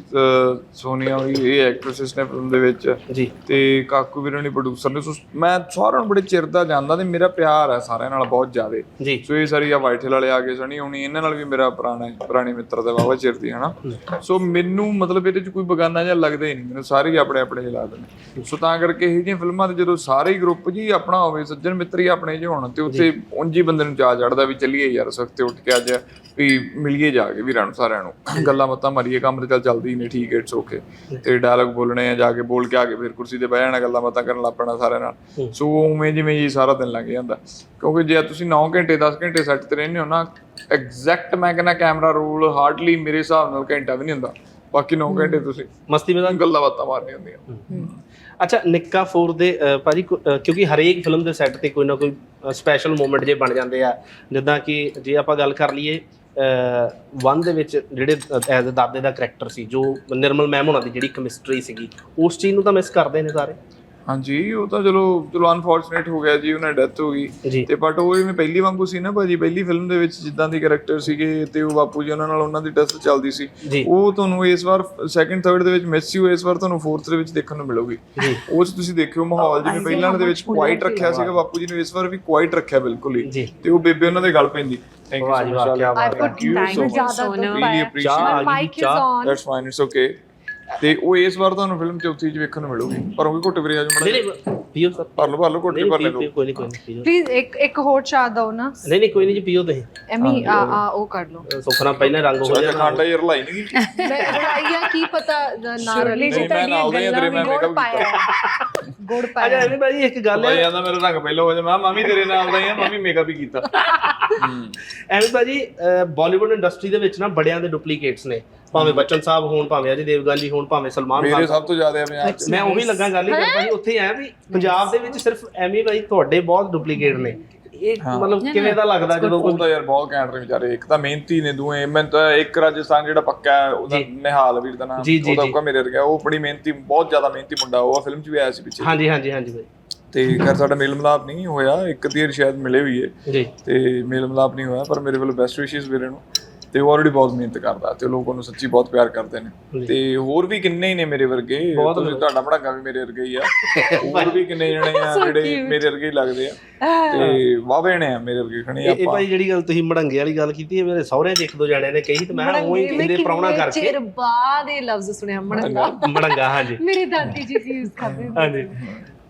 ਸੋਨੀਆ ਵੀ ਇਹ ਐਕਟ੍ਰੈਸਸ ਨੇ ਫਿਲਮ ਦੇ ਵਿੱਚ। ਜੀ। ਤੇ ਕਾਕੂ ਵੀਰੇ ਨੇ ਪ੍ਰੋਡਿਊਸਰ ਨੇ। ਸੋ ਮੈਂ ਸਾਰਿਆਂ ਨੂੰ ਬੜੇ ਚਿਰ ਦਾ ਜਾਣਦਾ ਤੇ ਮੇਰਾ ਪਿਆਰ ਹੈ ਸਾਰਿਆਂ ਨਾਲ ਬਹੁਤ ਜ਼ਿਆਦੇ। ਜੀ। ਸੋ ਇਹ ਸਾਰੀ ਆ ਵਾਈਟ ਹਿਲ ਵਾਲੇ ਆ ਗਏ ਸਣੀ ਹੁਣੀ ਇਹਨਾਂ ਨਾਲ ਵੀ ਮੇਰਾ ਪੁਰਾਣਾ ਪੁਰਾਣੇ ਮਿੱਤਰ ਦਾ ਵਾਵਾ ਚਿਰ ਦੀ ਹਨਾ। ਸੋ ਮੈਨੂੰ ਮਤਲਬ ਇਹਦੇ ਚ ਕੋਈ ਬਗਾਨਾ ਜਿਹਾ ਲੱਗਦਾ ਹੀ ਨਹੀਂ ਮੈਨੂੰ ਸਾਰੇ ਹੀ ਆਪਣੇ ਆਪਣੇ ਜਿਹਾ ਲੱਗਦੇ ਨੇ। ਸੋ ਤਾਂ ਕਰਕੇ ਇਹ ਜਿਹੀਆਂ ਫਿਲਮਾਂ ਤੇ ਜਦੋਂ ਸਾਰੇ ਹੀ ਗਰੁੱਪ ਜੀ ਆਪਣਾ ਹੋਵੇ ਸੱਜਣ ਮਿੱਤਰ ਹੀ ਆਪਣੇ ਜਿਹੇ ਹੋਣ ਤੇ ਉੱਥੇ ਉਂਝ ਹੀ ਬੰਦੇ ਨੂੰ ਚਾਹ ਚੜਦਾ ਵੀ ਚੱਲੀਏ ਯਾਰ ਸਖਤੇ ਉੱਠ ਕੇ ਅੱਜ ਵੀ ਮਿਲੀਏ ਜਾ ਕੇ ਵੀਰਾਂ ਨੂੰ ਸਾਰਿਆਂ ਨੂੰ। ਗੱਲਾਂ ਬਾਤਾਂ ਮਾਰੀਏ ਕੰਮ ਤੇ ਚੱਲ ਚੱਲਦੀ ਨੇ ਠੀਕ ਹੈ ਇਟਸ ਓਕੇ ਤੇ ਡਾਇਲੌਗ ਬੋਲਣੇ ਆ ਜਾ ਕੇ ਬੋਲ ਕੇ ਆ ਕੇ ਫਿਰ ਕੁਰਸੀ ਤੇ ਬਹਿ ਜਾਣਾ ਗੱਲਾਂ ਬਾਤਾਂ ਕਰਨ ਲੱਗ ਪੈਣਾ ਸਾਰਿਆਂ ਨਾਲ। ਸੋ ਉਵੇਂ ਜਿਵੇਂ ਜੀ ਸਾਰਾ ਦਿਨ ਲੱਗ ਜਾਂਦਾ। ਕਿਉਂਕਿ ਜੇ ਤੁਸੀਂ 9 ਘੰਟੇ 10 ਘੰਟੇ ਸੈੱਟ ਤੇ ਰਹਿੰਦੇ ਹੋ ਨਾ ਐਗਜ਼ੈਕਟ ਮੈਂ ਕਹਿੰਦਾ ਕੈਮਰਾ ਰੋਲ ਹਾਰਡਲੀ ਮੇਰੇ ਹਿਸਾਬ ਨਾਲ ਘੰਟਾ ਵੀ ਨਹੀਂ ਹੁੰਦਾ। ਬਾਕੀ 9 ਘੰਟੇ ਤੁਸੀਂ ਮਸਤੀ ਮਜ਼ਾਕ? ਗੱਲਾਂ ਬਾਤਾਂ ਮਾਰਨੀਆਂ ਹੁੰਦੀਆਂ। ਅੱਛਾ ਨਿੱਕਾ 4 ਦੇ ਭਾਜੀ ਕਿਉਂਕਿ ਹਰੇਕ ਫਿਲਮ ਦੇ ਸੈੱਟ ਤੇ ਕੋਈ ਨਾ ਕੋਈ ਸਪੈਸ਼ਲ ਮੂਮੈਂਟ ਜੇ ਬਣ ਜਾਂਦੇ ਆ। ਜਿੱਦਾਂ ਕਿ ਜੇ ਆਪਾਂ ਗੱਲ ਕਰ ਲਈਏ ਵਨ ਦੇ ਵਿੱਚ ਜਿਹੜੇ ਐਜ਼ ਦਾਦੇ ਦਾ ਕਰੈਕਟਰ ਸੀ ਜੋ ਨਿਰਮਲ ਮੈਮ ਹੋਣਾ ਦੀ ਜਿਹੜੀ ਕੈਮਿਸਟਰੀ ਸੀਗੀ ਉਸ ਚੀਜ਼ ਨੂੰ ਤਾਂ ਮਿਸ ਕਰਦੇ ਨੇ ਸਾਰੇ? ਹਾਂਜੀ ਉਹ ਤਾਂ ਚਲੋ ਚਲੋ ਅਨਫੋਰਚੂਨੇਟ ਹੋ ਗਿਆ ਜੀ ਉਹਨਾਂ ਡੈਥ ਹੋ ਗਈ। ਤੇ ਬਟ ਉਹ ਜਿਵੇਂ ਪਹਿਲੀ ਵਾਂਗੂ ਸੀ ਨਾ ਭਾਜੀ ਪਹਿਲੀ ਫਿਲਮ ਦੇ ਵਿੱਚ ਜਿੱਦਾਂ ਦੀ ਕੈਰੈਕਟਰ ਸੀਗੇ ਤੇ ਉਹ ਬਾਪੂ ਜੀ ਉਹਨਾਂ ਨਾਲ ਉਹਨਾਂ ਦੀ ਟੈਸਟ ਚੱਲਦੀ ਸੀ। ਉਹ ਤੁਹਾਨੂੰ ਇਸ ਵਾਰ ਸੈਕੰਡ ਥਰਡ ਦੇ ਵਿੱਚ ਮਿਸ ਯੂ ਇਸ ਵਾਰ ਤੁਹਾਨੂੰ ਫੋਰਥ ਦੇ ਵਿੱਚ ਦੇਖਣ ਨੂੰ ਮਿਲੂਗੀ। ਉਹ 'ਚ ਤੁਸੀਂ ਦੇਖਿਓ ਮਾਹੌਲ ਜਿਵੇਂ ਪਹਿਲਾਂ ਦੇ ਵਿੱਚ ਕੁਆਇਟ ਰੱਖਿਆ ਸੀਗਾ ਬਾਪੂ ਜੀ ਨੇ ਇਸ ਵਾਰ ਵੀ ਕੁਆਇਟ ਰੱਖਿਆ ਬਿਲਕੁਲ ਹੀ। ਤੇ ਉਹ ਬੇਬੇ ਉਹਨਾਂ ਦੇ ਗੱਲ ਪੈਂਦੀ। Thank you so much I ਬਾਤ My ਗਈ, mic is ਚਾਹ। on. That's fine it's okay ਤੇ ਉਹ ਇਸ ਵਾਰ ਤੁਹਾਨੂੰ ਫਿਲਮ ਚੌਥੀ 'ਚ ਵੇਖਣ ਨੂੰ ਮਿਲੂਗੀ। ਪਰ ਉਹ ਵੀ ਘੁੱਟ ਵੀਰੇ ਆਜੋ ਨਹੀਂ ਮੜਾ ਨਹੀਂ ਪੀਓ ਸਰ। ਭਰ ਲਓ ਭਰ ਲਓ ਘੁੱਟ ਨਹੀਂ ਕੇ ਭਰ ਪੀਓ, ਕੋਈ ਨਹੀਂ ਕੋਈ ਨਹੀਂ ਪੀਓ। ਪਲੀਜ਼ ਇੱਕ ਇੱਕ ਹੋਰ ਚਾਹ ਦਿਓ ਨਾ। ਨਹੀਂ ਨਹੀਂ ਕੋਈ ਨਹੀਂ ਜੀ ਪੀਓ ਤੁਸੀਂ। ਐਮੀ ਆ ਆ ਉਹ ਕਰ ਲਓ। ਸੁਖਨਾ ਪਹਿਲਾਂ ਰੰਗ ਹੋ ਜਾਣਾ ਖਾਂਡਾ ਯਾਰ ਲਾਈ ਨਹੀਂ ਮੈਂ ਬਣਾਈਆ ਕੀ ਪਤਾ ਨਾ Surely ਨਹੀਂ, ਮੈਂ ਨਾ ਉਹਦੇ ਅੰਦਰ ਹੀ ਮੈਂ ਗੁੜ makeup ਪਾਇਆ। ਗੁੜ ਅੱਛਾ ਐਵੇਂ ਭਾਜੀ ਇੱਕ ਗੱਲ ਹੈ। ਜਾਂਦਾ ਮੇਰਾ ਰੰਗ ਪਹਿਲਾਂ ਹੋ ਜਾ। ਮੈਂ ਮਾਮੀ ਤੇਰੇ ਨਾਲ ਦਾ ਹੀ ਆ ਮਾਮੀ ਮੇਕਅਪ ਹੀ ਕੀਤਾ। ਐਵੇਂ ਭਾਜੀ ਬਾਲੀਵੁੱਡ ਇੰਡਸਟਰੀ ਦੇ ਵਿੱਚ ਨਾ ਬੜਿਆਂ ਦੇ ਡੁਪਲੀਕੇਟਸ ਨੇ। ਭਾਵੇਂ ਬੱਚਨ ਸਾਹਿਬ ਹੋਣ ਭਾਵੇਂ ਅਜੇ ਦੇਵਗਨ ਜੀ ਹੋਣ ਭਾਵੇਂ ਸਲਮਾਨ ਮੇਰੇ ਖਾਨ ਸਭ ਤੋਂ ਜ਼ਿਆਦਾ ਆ ਪੰਜਾਬ 'ਚ। ਮੈਂ ਉਹੀ ਲੱਗਾ ਗੱਲ ਹੀ? ਕਰਦਾ ਜੀ ਉੱਥੇ ਐ ਵੀ ਪੰਜਾਬ ਦੇ ਵਿੱਚ ਸਿਰਫ ਐਵੇਂ ਭਾਈ ਤੁਹਾਡੇ ਬਹੁਤ ਡੁਪਲੀਕੇਟ ਨੇ। ਇਹ ਮਤਲਬ ਕਿਵੇਂ ਦਾ ਲੱਗਦਾ ਜਦੋਂ ਕੋਈ ਉਹ ਤਾਂ ਯਾਰ ਬਹੁਤ ਨੇ ਵਿਚਾਰੇ। ਇੱਕ ਤਾਂ ਮਿਹਨਤੀ ਨੇ ਦੂਏ ਮੈਂ ਤਾਂ ਇੱਕ ਰਾਜਸਥਾਨ ਜਿਹੜਾ ਪੱਕਾ ਹੈ ਉਹਦਾ। ਨਿਹਾਲ ਵੀਰ ਦਾ ਨਾਮ। ਉਹਦਾ ਜੀ। ਕੋ ਮੇਰੇ ਵਰਗਾ ਉਹ ਬੜੀ ਮਿਹਨਤੀ ਬਹੁਤ ਜ਼ਿਆਦਾ ਮਿਹਨਤੀ ਮੁੰਡਾ। ਉਹ ਫਿਲਮ 'ਚ ਵੀ ਆਇਆ ਸੀ ਪਿੱਛੇ। ਹਾਂਜੀ ਹਾਂਜੀ ਹਾਂਜੀ ਭਾਈ ਤੇ ਖੈਰ ਸਾਡਾ ਮੇਲ ਮਿਲਾਪ ਨਹੀਂ ਹੋਇਆ। ਇੱਕ ਦੀ ਸ਼ਾਇਦ ਮਿਲੇ ਵੀ ਏ ਜੀ। ਤੇ ਮੇਲ ਮਿਲਾਪ ਨਹੀਂ ਹੋਇਆ ਪਰ ਮੇਰੇ ਵੱਲੋਂ ਬੈਸਟ ਵਿਸ਼ੇਸ ਵੀਰੇ ਨੂੰ। ਤੇ ਉਹ ਆਲਰੇਡੀ ਬਹੁਤ ਮਿਹਨਤ ਕਰਦਾ ਤੇ ਲੋਕ ਉਹਨੂੰ ਸੱਚੀ ਬਹੁਤ ਪਿਆਰ ਕਰਦੇ ਨੇ। ਤੇ ਹੋਰ ਵੀ ਕਿੰਨੇ ਹੀ ਨੇ ਮੇਰੇ ਵਰਗੇ ਤੁਸੀਂ ਤੁਹਾਡਾ ਭੜਾਗਾ ਵੀ ਮੇਰੇ ਵਰਗੇ ਹੀ ਆ। ਹੋਰ ਵੀ ਕਿੰਨੇ ਜਣੇ ਆ ਜਿਹੜੇ ਮੇਰੇ ਵਰਗੇ ਹੀ ਲੱਗਦੇ ਆ। ਤੇ ਵਾਵੇ ਨੇ ਆ ਮੇਰੇ ਵਰਗੇ ਖਣੇ ਇਹ ਇਹ ਆਪਾਂ। ਭਾਈ ਜਿਹੜੀ ਗੱਲ ਤੁਸੀਂ ਮੜੰਗੇ ਵਾਲੀ ਗੱਲ ਕੀਤੀ ਹੈ ਮੇਰੇ 'ਚ ਇੱਕ ਦੋ ਜਣਿਆਂ ਨੇ ਕਹੀ ਤੇ ਮੈਂ ਉਹ ਹੀ ਕਹਿੰਦੇ ਪ੍ਰਾਹੁਣਾ ਕਰਕੇ। ਚਿਰ ਬਾਅਦ ਇਹ ਲਫ਼ਜ਼ ਸੁਣਿਆ ਮੜੰਗਾ। ਮੜੰਗਾ। ਹਾਂਜੀ। ਮੇਰੇ ਦਾਦੀ ਜੀ ਸੀ ਯੂਜ਼ ਕਰਦੇ ਹਾਂਜੀ।